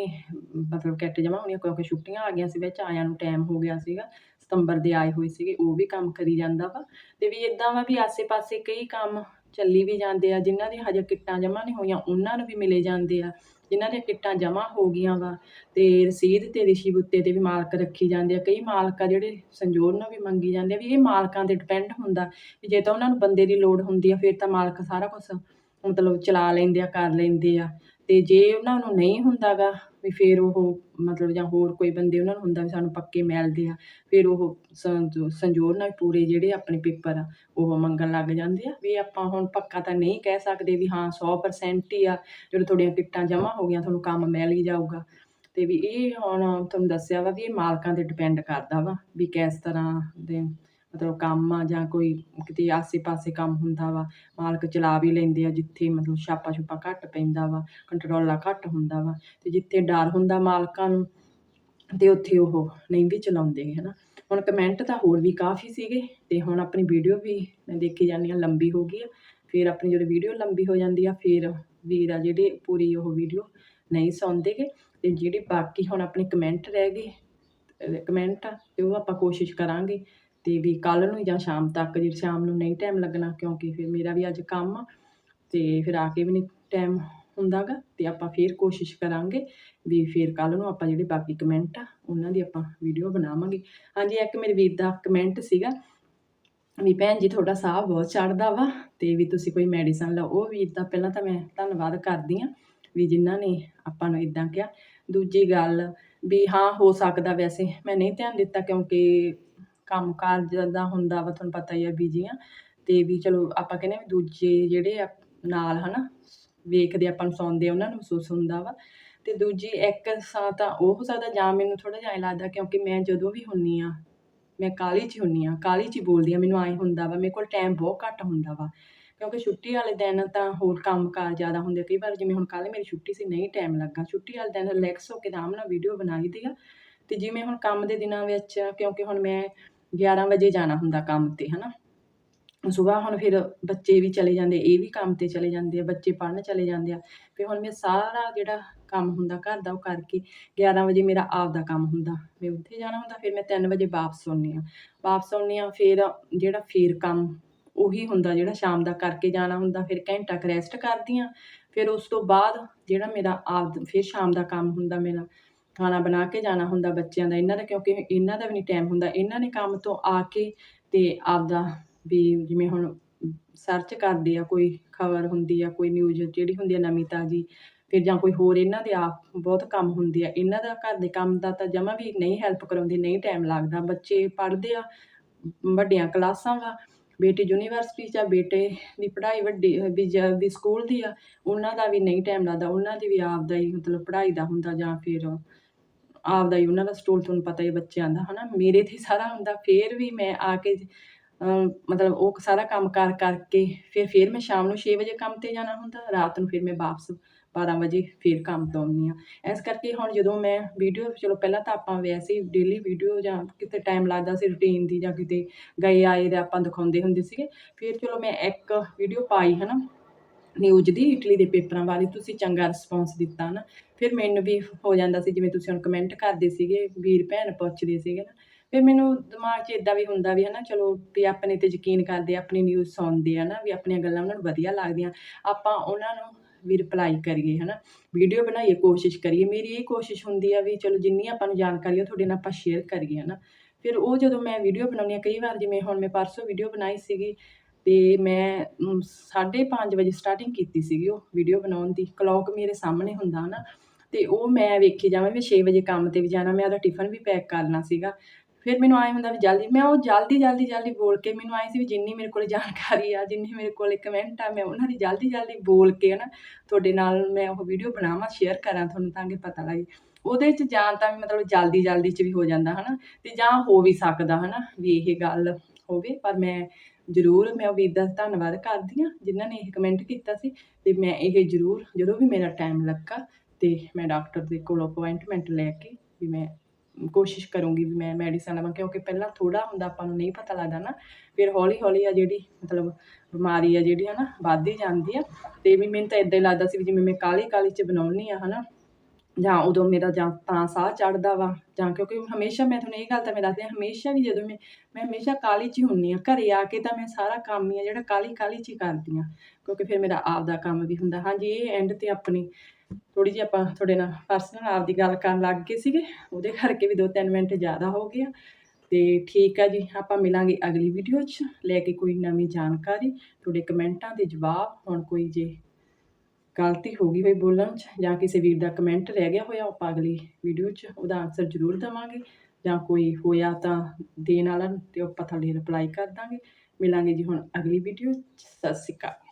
ਮਤਲਬ ਕਿੱਟ ਜਮਾ ਹੋਣੀ ਕਿਉਂਕਿ ਛੁੱਟੀਆਂ ਆ ਗਈਆਂ ਸੀ ਵਿੱਚ, ਆਇਆਂ ਨੂੰ ਟਾਈਮ ਹੋ ਗਿਆ ਸੀਗਾ। ਸਤੰਬਰ ਦੇ ਆਏ ਹੋਏ ਸੀਗੇ, ਉਹ ਵੀ ਕੰਮ ਕਰੀ ਜਾਂਦਾ ਵਾ। ਤੇ ਵੀ ਇਦਾਂ ਵਾ ਵੀ ਆਸੇ-ਪਾਸੇ ਕਈ ਕੰਮ ਚੱਲੀ ਵੀ ਜਾਂਦੇ ਆ, ਜਿਨ੍ਹਾਂ ਦੀਆਂ ਹਜੇ ਕਿੱਟਾਂ ਜਮਾ ਨਹੀਂ ਹੋਈਆਂ, ਉਹਨਾਂ ਨੂੰ ਵੀ ਮਿਲੇ ਜਾਂਦੇ ਆ। ਜਿਨ੍ਹਾਂ ਦੀਆਂ ਕਿੱਟਾਂ ਜਮ੍ਹਾਂ ਹੋ ਗਈਆਂ ਵਾ ਤੇ ਰਸੀਦ ਤੇ ਰਿਸ਼ੀ ਬੁੱਤੇ ਤੇ ਵੀ ਮਾਲਕ ਰੱਖੀ ਜਾਂਦੇ ਆ। ਕਈ ਮਾਲਕ ਆ ਜਿਹੜੇ ਸੰਜੋਰ ਨਾਲ ਵੀ ਮੰਗੀ ਜਾਂਦੇ ਆ ਵੀ ਇਹ ਮਾਲਕਾਂ ਤੇ ਡਿਪੈਂਡ ਹੁੰਦਾ ਵੀ ਜੇ ਤਾਂ ਉਹਨਾਂ ਨੂੰ ਬੰਦੇ ਦੀ ਲੋੜ ਹੁੰਦੀ ਆ, ਫਿਰ ਤਾਂ ਮਾਲਕ ਸਾਰਾ ਕੁਝ ਮਤਲਬ ਚਲਾ ਲੈਂਦੇ ਆ, ਕਰ ਲੈਂਦੇ ਆ। ਤੇ ਜੇ ਉਹਨਾਂ ਨੂੰ ਨਹੀਂ ਹੁੰਦਾਗਾ ਵੀ ਫਿਰ ਉਹ ਮਤਲਬ ਜਾਂ ਹੋਰ ਕੋਈ ਬੰਦੇ ਉਹਨਾਂ ਨੂੰ ਹੁੰਦਾ ਵੀ ਸਾਨੂੰ ਪੱਕੇ ਮਿਲਦੇ ਆ, ਫਿਰ ਉਹ ਸੰਜੋਰ ਨਾਲ ਪੂਰੇ ਜਿਹੜੇ ਆਪਣੇ ਪੇਪਰ ਆ, ਉਹ ਮੰਗਣ ਲੱਗ ਜਾਂਦੇ ਆ। ਵੀ ਆਪਾਂ ਹੁਣ ਪੱਕਾ ਤਾਂ ਨਹੀਂ ਕਹਿ ਸਕਦੇ ਵੀ ਹਾਂ 100% ਹੀ ਆ, ਜਦੋਂ ਤੁਹਾਡੀਆਂ ਟਿਕਟਾਂ ਜਮ੍ਹਾਂ ਹੋ ਗਈਆਂ, ਤੁਹਾਨੂੰ ਕੰਮ ਮਿਲ ਹੀ ਜਾਊਗਾ। ਤੇ ਵੀ ਇਹ ਹੁਣ ਤੁਹਾਨੂੰ ਦੱਸਿਆ ਵਾ ਵੀ ਇਹ ਮਾਲਕਾਂ ਤੇ ਡਿਪੈਂਡ ਕਰਦਾ ਵਾ, ਵੀ ਕਿਸ ਤਰ੍ਹਾਂ ਦੇ ਮਤਲਬ ਕੰਮ ਆ ਜਾਂ ਕੋਈ ਕਿਤੇ ਆਸੇ-ਪਾਸੇ ਕੰਮ ਹੁੰਦਾ ਵਾ, ਮਾਲਕ ਚਲਾ ਵੀ ਲੈਂਦੇ ਆ ਜਿੱਥੇ ਮਤਲਬ ਛਾਪਾ ਛੁਪਾ ਘੱਟ ਪੈਂਦਾ ਵਾ, ਕੰਟਰੋਲਾ ਘੱਟ ਹੁੰਦਾ ਵਾ ਤੇ ਜਿੱਥੇ ਡਰ ਹੁੰਦਾ ਮਾਲਕਾਂ ਨੂੰ ਤੇ ਉੱਥੇ ਉਹ ਨਹੀਂ ਵੀ ਚਲਾਉਂਦੇ, ਹਨਾ। ਹੁਣ ਕਮੈਂਟ ਤਾਂ ਹੋਰ ਵੀ ਕਾਫੀ ਸੀਗੇ ਤੇ ਹੁਣ ਆਪਣੀ ਵੀਡੀਓ ਵੀ ਮੈਂ ਦੇਖੀ ਜਾਂਦੀ ਹਾਂ, ਲੰਬੀ ਹੋ ਗਈ ਆ, ਫਿਰ ਆਪਣੀ ਜਦੋਂ ਵੀਡੀਓ ਲੰਬੀ ਹੋ ਜਾਂਦੀ ਆ, ਫਿਰ ਵੀਰ ਆ ਜਿਹੜੇ ਪੂਰੀ ਉਹ ਵੀਡੀਓ ਨਹੀਂ ਸੁਣਦੇਗੇ ਤੇ ਜਿਹੜੇ ਬਾਕੀ ਹੁਣ ਆਪਣੇ ਕਮੈਂਟ ਰਹਿ ਗਏ ਕਮੈਂਟ ਆ ਤੇ ਉਹ ਆਪਾਂ ਕੋਸ਼ਿਸ਼ ਕਰਾਂਗੇ ਤੇ ਵੀ ਕੱਲ ਨੂੰ ਜਾਂ ਸ਼ਾਮ ਤੱਕ ਜੇ ਸ਼ਾਮ ਨੂੰ ਨਹੀਂ ਟਾਈਮ ਲੱਗਣਾ ਕਿਉਂਕਿ ਫਿਰ ਮੇਰਾ ਵੀ ਅੱਜ ਕੰਮ ਆ ਤੇ ਫਿਰ ਆ ਕੇ ਵੀ ਨਹੀਂ ਟਾਈਮ ਹੁੰਦਾਗਾ ਤੇ ਆਪਾਂ ਫਿਰ ਕੋਸ਼ਿਸ਼ ਕਰਾਂਗੇ ਵੀ ਫਿਰ ਕੱਲ ਨੂੰ ਆਪਾਂ ਜਿਹੜੇ ਬਾਕੀ ਕਮੈਂਟ ਆ ਉਹਨਾਂ ਦੀ ਆਪਾਂ ਵੀਡੀਓ ਬਣਾਵਾਂਗੇ। ਹਾਂਜੀ, ਇੱਕ ਮੇਰੇ ਵੀਰ ਦਾ ਕਮੈਂਟ ਸੀਗਾ ਵੀ ਭੈਣ ਜੀ ਤੁਹਾਡਾ ਸਾਹ ਬਹੁਤ ਚੜਦਾ ਵਾ ਤੇ ਵੀ ਤੁਸੀਂ ਕੋਈ ਮੈਡੀਸਨ ਲਓ। ਉਹ ਵੀਰ ਦਾ ਪਹਿਲਾਂ ਤਾਂ ਮੈਂ ਧੰਨਵਾਦ ਕਰਦੀ ਆ ਵੀ ਜਿਨ੍ਹਾਂ ਨੇ ਆਪਾਂ ਨੂੰ ਇਦਾਂ ਕਿਹਾ। ਦੂਜੀ ਗੱਲ ਵੀ ਹਾਂ, ਹੋ ਸਕਦਾ ਵੈਸੇ ਮੈਂ ਨਹੀਂ ਧਿਆਨ ਦਿੱਤਾ ਕਿਉਂਕਿ ਕੰਮ ਕਾਰ ਦਾ ਹੁੰਦਾ ਵਾ, ਤੁਹਾਨੂੰ ਪਤਾ ਹੀ ਆ ਬੀਜੀ ਆ। ਅਤੇ ਵੀ ਚਲੋ ਆਪਾਂ ਕਹਿੰਦੇ ਵੀ ਦੂਜੇ ਜਿਹੜੇ ਨਾਲ ਹੈ ਨਾ ਵੇਖਦੇ ਆਪਾਂ ਨੂੰ ਸੁਣਦੇ ਉਹਨਾਂ ਨੂੰ ਮਹਿਸੂਸ ਹੁੰਦਾ ਵਾ। ਅਤੇ ਦੂਜੀ ਇੱਕ ਸਾਂ ਤਾਂ ਉਹ ਹੋ ਸਕਦਾ ਜਾਂ ਮੈਨੂੰ ਥੋੜ੍ਹਾ ਜਿਹਾ ਐਂ ਲੱਗਦਾ ਕਿਉਂਕਿ ਮੈਂ ਜਦੋਂ ਵੀ ਹੁੰਦੀ ਹਾਂ ਮੈਂ ਕਾਹਲੀ 'ਚ ਹੁੰਦੀ ਹਾਂ ਕਾਹਲੀ 'ਚ ਹੀ ਬੋਲਦੀ ਹਾਂ ਮੈਨੂੰ ਐਂ ਹੁੰਦਾ ਵਾ, ਮੇਰੇ ਕੋਲ ਟਾਈਮ ਬਹੁਤ ਘੱਟ ਹੁੰਦਾ ਵਾ। ਕਿਉਂਕਿ ਛੁੱਟੀ ਵਾਲੇ ਦਿਨ ਤਾਂ ਹੋਰ ਕੰਮ ਕਾਰ ਜ਼ਿਆਦਾ ਹੁੰਦੇ ਕਈ ਵਾਰ ਜਿਵੇਂ ਹੁਣ ਕੱਲ੍ਹ ਮੇਰੀ ਛੁੱਟੀ ਸੀ, ਨਹੀਂ ਟਾਈਮ ਲੱਗਾ। ਛੁੱਟੀ ਵਾਲੇ ਦਿਨ ਰਿਲੈਕਸ ਹੋ ਕੇ ਆਰਾਮ ਨਾਲ ਵੀਡੀਓ ਬਣਾਈ ਦੀ ਆ। ਅਤੇ ਜਿਵੇਂ ਹੁਣ ਕੰਮ ਦੇ ਦਿਨਾਂ ਵਿੱਚ ਕਿਉਂਕਿ ਹੁਣ ਮੈਂ 11 ਵਜੇ ਜਾਣਾ ਹੁੰਦਾ ਕੰਮ ਤੇ, ਹਨਾ? ਸੁਬਾਹ ਹੁਣ ਫਿਰ ਬੱਚੇ ਵੀ ਚਲੇ ਜਾਂਦੇ, ਇਹ ਵੀ ਕੰਮ ਤੇ ਚਲੇ ਜਾਂਦੇ ਆ, ਬੱਚੇ ਪੜ੍ਹਨ ਚਲੇ ਜਾਂਦੇ ਆ। ਫਿਰ ਹੁਣ ਮੈਂ ਸਾਰਾ ਜਿਹੜਾ ਕੰਮ ਹੁੰਦਾ ਘਰ ਦਾ ਉਹ ਕਰਕੇ 11 ਵਜੇ ਮੇਰਾ ਆਪ ਦਾ ਕੰਮ ਹੁੰਦਾ। ਮੈਂ ਉੱਥੇ ਜਾਣਾ ਹੁੰਦਾ, ਫਿਰ ਮੈਂ 3 ਵਜੇ ਵਾਪਸ ਆਉਂਦੀ ਆ ਵਾਪਸ ਆਉਂਦੀ ਆ ਫਿਰ ਜਿਹੜਾ ਫਿਰ ਕੰਮ ਉਹੀ ਹੁੰਦਾ ਜਿਹੜਾ ਸ਼ਾਮ ਦਾ ਕਰਕੇ ਜਾਣਾ ਹੁੰਦਾ, ਫਿਰ ਘੰਟਾ ਕੁ ਰੈਸਟ ਕਰਦੀ ਆ ਫਿਰ ਉਸ ਤੋਂ ਬਾਅਦ ਜਿਹੜਾ ਮੇਰਾ ਆਪ, ਫਿਰ ਸ਼ਾਮ ਦਾ ਕੰਮ ਹੁੰਦਾ ਮੇਰਾ। ਖਾਣਾ ਬਣਾ ਕੇ ਜਾਣਾ ਹੁੰਦਾ ਬੱਚਿਆਂ ਦਾ, ਇਹਨਾਂ ਦਾ ਕਿਉਂਕਿ ਇਹਨਾਂ ਦਾ ਵੀ ਨਹੀਂ ਟਾਈਮ ਹੁੰਦਾ, ਇਹਨਾਂ ਨੇ ਕੰਮ ਤੋਂ ਆ ਕੇ ਤੇ ਆਪਦਾ ਵੀ ਜਿਵੇਂ ਹੁਣ ਸਰਚ ਕਰਦੇ ਆ, ਕੋਈ ਖਬਰ ਹੁੰਦੀ ਆ, ਕੋਈ ਨਿਊਜ਼ ਜਿਹੜੀ ਹੁੰਦੀ ਆ ਨਵੀਂ ਤਾਜ਼ੀ, ਫਿਰ ਜਾਂ ਕੋਈ ਹੋਰ ਇਹਨਾਂ ਦੇ ਆਪ ਬਹੁਤ ਕੰਮ ਹੁੰਦੇ ਆ, ਇਹਨਾਂ ਦਾ ਘਰ ਦੇ ਕੰਮ ਦਾ ਤਾਂ ਜਮਾ ਵੀ ਨਹੀਂ ਹੈਲਪ ਕਰਾਉਂਦੀ, ਨਹੀਂ ਟਾਈਮ ਲੱਗਦਾ, ਬੱਚੇ ਪੜ੍ਹਦੇ ਆ, ਵੱਡੀਆਂ ਕਲਾਸਾਂ ਵਾ, ਬੇਟੀ ਯੂਨੀਵਰਸਿਟੀ 'ਚ ਆ, ਬੇਟੇ ਦੀ ਪੜ੍ਹਾਈ ਵੱਡੀ, ਵੀ ਜ- ਵੀ ਸਕੂਲ ਦੀ ਆ, ਉਹਨਾਂ ਦਾ ਵੀ ਨਹੀਂ ਟਾਈਮ ਲੱਗਦਾ, ਉਹਨਾਂ ਦੀ ਵੀ ਆਪ ਦਾ ਹੀ ਮਤਲਬ ਪੜ੍ਹਾਈ ਦਾ ਹੁੰਦਾ ਜਾਂ ਫਿਰ ਆਪਦਾ ਹੀ ਉਹਨਾਂ ਦਾ ਸਟੂਲ ਤੁਹਾਨੂੰ ਪਤਾ ਹੀ ਬੱਚਿਆਂ ਦਾ, ਹਨਾ? ਮੇਰੇ ਤੇ ਸਾਰਾ ਹੁੰਦਾ, ਫਿਰ ਵੀ ਮੈਂ ਆ ਕੇ ਮਤਲਬ ਉਹ ਸਾਰਾ ਕੰਮ ਕਰ ਕਰਕੇ ਫਿਰ ਫਿਰ ਮੈਂ ਸ਼ਾਮ ਨੂੰ 6 ਵਜੇ ਕੰਮ ਤੇ ਜਾਣਾ ਹੁੰਦਾ, ਰਾਤ ਨੂੰ ਫਿਰ ਮੈਂ ਵਾਪਸ 12 ਵਜੇ ਫਿਰ ਕੰਮ ਤੋਂ ਆਉਂਦੀ ਆ ਇਸ ਕਰਕੇ ਹੁਣ ਜਦੋਂ ਮੈਂ ਵੀਡੀਓ ਚਲੋ ਪਹਿਲਾਂ ਤਾਂ ਆਪਾਂ ਵੈਸੇ ਹੀ ਡੇਲੀ ਵੀਡੀਓ ਜਾਂ ਕਿਤੇ ਟਾਈਮ ਲੱਗਦਾ ਸੀ ਰੁਟੀਨ ਦੀ ਜਾਂ ਕਿਤੇ ਗਏ ਆਏ ਦੇ ਆਪਾਂ ਦਿਖਾਉਂਦੇ ਹੁੰਦੇ ਸੀਗੇ, ਫਿਰ ਚਲੋ ਮੈਂ ਇੱਕ ਵੀਡੀਓ ਪਾਈ, ਹਨਾ? ਨਿਊਜ਼ ਦੀ ਇਟਲੀ ਦੇ ਪੇਪਰਾਂ ਬਾਰੇ ਤੁਸੀਂ ਚੰਗਾ ਰਿਸਪੌਂਸ ਦਿੱਤਾ ਨਾ। ਫਿਰ ਮੈਨੂੰ ਵੀ ਹੋ ਜਾਂਦਾ ਸੀ, ਜਿਵੇਂ ਤੁਸੀਂ ਹੁਣ ਕਮੈਂਟ ਕਰਦੇ ਸੀਗੇ, ਵੀਰ ਭੈਣ ਪੁੱਛਦੇ ਸੀਗੇ ਨਾ। ਫਿਰ ਮੈਨੂੰ ਦਿਮਾਗ 'ਚ ਇਦਾਂ ਵੀ ਹੁੰਦਾ ਵੀ ਹਨਾ, ਚਲੋ ਵੀ ਆਪਣੇ ਤੇ ਯਕੀਨ ਕਰਦੇ ਆਪਣੀ ਨਿਊਜ਼ ਸੁਣਦੇ ਆ ਨਾ, ਵੀ ਆਪਣੀਆਂ ਗੱਲਾਂ ਉਹਨਾਂ ਨੂੰ ਵਧੀਆ ਲੱਗਦੀਆਂ। ਆਪਾਂ ਉਹਨਾਂ ਨੂੰ ਵੀ ਰਿਪਲਾਈ ਕਰੀਏ ਹਨਾ। ਵੀਡੀਓ ਬਣਾਈਏ, ਕੋਸ਼ਿਸ਼ ਕਰੀਏ। ਮੇਰੀ ਇਹ ਕੋਸ਼ਿਸ਼ ਹੁੰਦੀ ਆ ਵੀ ਚਲੋ ਜਿੰਨੀ ਆਪਾਂ ਨੂੰ ਜਾਣਕਾਰੀ ਆ ਤੁਹਾਡੇ ਨਾਲ ਆਪਾਂ ਸ਼ੇਅਰ ਕਰੀਏ ਹਨਾ। ਫਿਰ ਉਹ ਜਦੋਂ ਮੈਂ ਵੀਡੀਓ ਬਣਾਉਂਦੀ ਆ, ਕਈ ਵਾਰ ਜਿਵੇਂ ਹੁਣ ਮੈਂ ਪਰਸੋਂ ਵੀਡੀਓ ਬਣਾਈ ਸੀਗੀ ਤੇ ਮੈਂ ਅਮ, ਸਾਢੇ ਪੰਜ ਵਜੇ ਸਟਾਰਟਿੰਗ ਕੀਤੀ ਸੀਗੀ ਉਹ ਵੀਡੀਓ ਬਣਾਉਣ ਦੀ। ਕਲੌਕ ਮੇਰੇ ਸਾਹਮਣੇ ਹੁੰਦਾ ਨਾ ਤੇ ਉਹ ਮੈਂ ਵੇਖੀ ਜਾਵਾਂ ਵੀ 6 ਵਜੇ ਕੰਮ ਤੇ ਵੀ ਜਾਣਾ ਮੈਂ ਉਹਦਾ ਟਿਫਨ ਵੀ ਪੈਕ ਕਰਨਾ ਸੀਗਾ। ਫਿਰ ਮੈਨੂੰ ਆਏ ਹੁੰਦਾ ਵੀ ਜਲਦੀ ਮੈਂ ਉਹ ਜਲਦੀ ਜਲਦੀ ਜਲਦੀ ਬੋਲ ਕੇ ਮੈਨੂੰ ਆਏ ਸੀ ਵੀ ਜਿੰਨੀ ਮੇਰੇ ਕੋਲ ਜਾਣਕਾਰੀ ਆ ਜਿੰਨੀ ਮੇਰੇ ਕੋਲ ਕਮੈਂਟ ਆ ਮੈਂ ਉਹਨਾਂ ਦੀ ਜਲਦੀ ਜਲਦੀ ਬੋਲ ਕੇ ਨਾ ਤੁਹਾਡੇ ਨਾਲ ਮੈਂ ਉਹ ਵੀਡੀਓ ਬਣਾਵਾਂ ਸ਼ੇਅਰ ਕਰਾਂ ਤੁਹਾਨੂੰ ਤਾਂ ਕਿ ਪਤਾ ਲੱਗੇ। ਉਹਦੇ 'ਚ ਜਾਂ ਤਾਂ ਵੀ ਮਤਲਬ ਜਲਦੀ ਜਲਦੀ 'ਚ ਵੀ ਹੋ ਜਾਂਦਾ ਹਨਾ ਤੇ ਜਾਂ ਹੋ ਵੀ ਸਕਦਾ ਹਨਾ ਵੀ ਇਹ ਗੱਲ ਹੋਵੇ ਪਰ ਮੈਂ ਜ਼ਰੂਰ ਮੈਂ ਉਹ ਵੀਰ ਦਾ ਧੰਨਵਾਦ ਕਰਦੀ ਹਾਂ, ਜਿਨ੍ਹਾਂ ਨੇ ਇਹ ਕਮੈਂਟ ਕੀਤਾ ਸੀ ਤੇ ਮੈਂ ਇਹ ਜ਼ਰੂਰ, ਜਦੋਂ ਵੀ ਮੇਰਾ ਟਾਈਮ ਲੱਗਾ ਤੇ ਮੈਂ ਡਾਕਟਰ ਦੇ ਕੋਲ ਅਪਾਇੰਟਮੈਂਟ ਲੈ ਕੇ ਵੀ ਮੈਂ ਕੋਸ਼ਿਸ਼ ਕਰੂੰਗੀ ਵੀ ਮੈਂ ਮੈਡੀਸਨ ਲਵਾਂ, ਕਿਉਂਕਿ ਪਹਿਲਾਂ ਥੋੜਾ ਹੁੰਦਾ ਆਪਾਂ ਨੂੰ ਨਹੀਂ ਪਤਾ ਲੱਗਦਾ ਨਾ, ਫਿਰ ਹੌਲੀ ਹੌਲੀ ਆ ਜਿਹੜੀ ਮਤਲਬ ਬਿਮਾਰੀ ਆ ਜਿਹੜੀ ਹਨਾ ਵੱਧਦੀ ਜਾਂਦੀ ਆ ਤੇ ਵੀ ਮੈਨੂੰ ਤਾਂ ਇਦਾਂ ਹੀ ਲੱਗਦਾ ਸੀ ਵੀ ਜਿਵੇਂ ਮੈਂ ਕਾਲੀ ਕਾਲੀ ਚ ਬਣਾਉਣੀ ਆ ਹਨਾ ਜਾਂ ਉਦੋਂ ਮੇਰਾ ਜਾਂ ਤਾਂ ਸਾਹ ਚੜਦਾ ਵਾ, ਜਾਂ ਕਿਉਂਕਿ ਹਮੇਸ਼ਾ ਮੈਂ ਤੁਹਾਨੂੰ ਇਹ ਗੱਲ ਤਾਂ ਮੈਂ ਦੱਸਦੀ ਹਾਂ, ਹਮੇਸ਼ਾ ਵੀ ਜਦੋਂ ਮੈਂ ਮੈਂ ਹਮੇਸ਼ਾ ਕਾਹਲੀ 'ਚ ਹੀ ਹੁੰਨੀ ਆ ਘਰੇ ਆ ਕੇ ਤਾਂ ਮੈਂ ਸਾਰਾ ਕੰਮ ਹੀ ਆ ਜਿਹੜਾ ਕਾਹਲੀ ਕਾਹਲੀ 'ਚ ਹੀ ਕਰਦੀ ਆ ਕਿਉਂਕਿ ਫਿਰ ਮੇਰਾ ਆਪ ਦਾ ਕੰਮ ਵੀ ਹੁੰਦਾ। ਹਾਂਜੀ, ਇਹ ਐਂਡ ਤੇ ਆਪਣੀ ਥੋੜੀ ਜਿਹੀ ਆਪਾਂ ਤੁਹਾਡੇ ਨਾਲ ਪਰਸਨਲ ਆਪ ਦੀ ਗੱਲ ਕਰਨ ਲੱਗ ਗਏ ਸੀਗੇ, ਉਹਦੇ ਕਰਕੇ ਵੀ 2-3 ਮਿੰਟ ਜ਼ਿਆਦਾ ਹੋ ਗਏ ਆ। ਤੇ ਠੀਕ ਆ ਜੀ, ਆਪਾਂ ਮਿਲਾਂਗੇ ਅਗਲੀ ਵੀਡੀਓ 'ਚ। ਲੈ ਕੇ ਕੋਈ ਨਵੀਂ ਜਾਣਕਾਰੀ, ਤੁਹਾਡੇ ਕਮੈਂਟਾਂ ਦੇ ਜਵਾਬ, ਹੁਣ ਕੋਈ ਜੇ ਗਲਤੀ ਹੋ ਗਈ ਹੋਈ ਬੋਲਣ 'ਚ ਜਾਂ ਕਿਸੇ ਵੀਰ ਦਾ ਕਮੈਂਟ ਰਹਿ ਗਿਆ ਹੋਇਆ, ਆਪਾਂ ਅਗਲੀ ਵੀਡੀਓ 'ਚ ਉਹਦਾ ਆਨਸਰ ਜ਼ਰੂਰ ਦੇਵਾਂਗੇ। ਜਾਂ ਕੋਈ ਹੋਇਆ ਤਾਂ ਦੇਣ ਵਾਲਾ ਤੇ ਉਹ ਆਪਾਂ ਥੱਲੇ ਰਿਪਲਾਈ ਕਰ ਦਾਂਗੇ। ਮਿਲਾਂਗੇ ਜੀ ਹੁਣ ਅਗਲੀ ਵੀਡੀਓ 'ਚ। ਸਤਿ ਸ਼੍ਰੀ ਅਕਾਲ।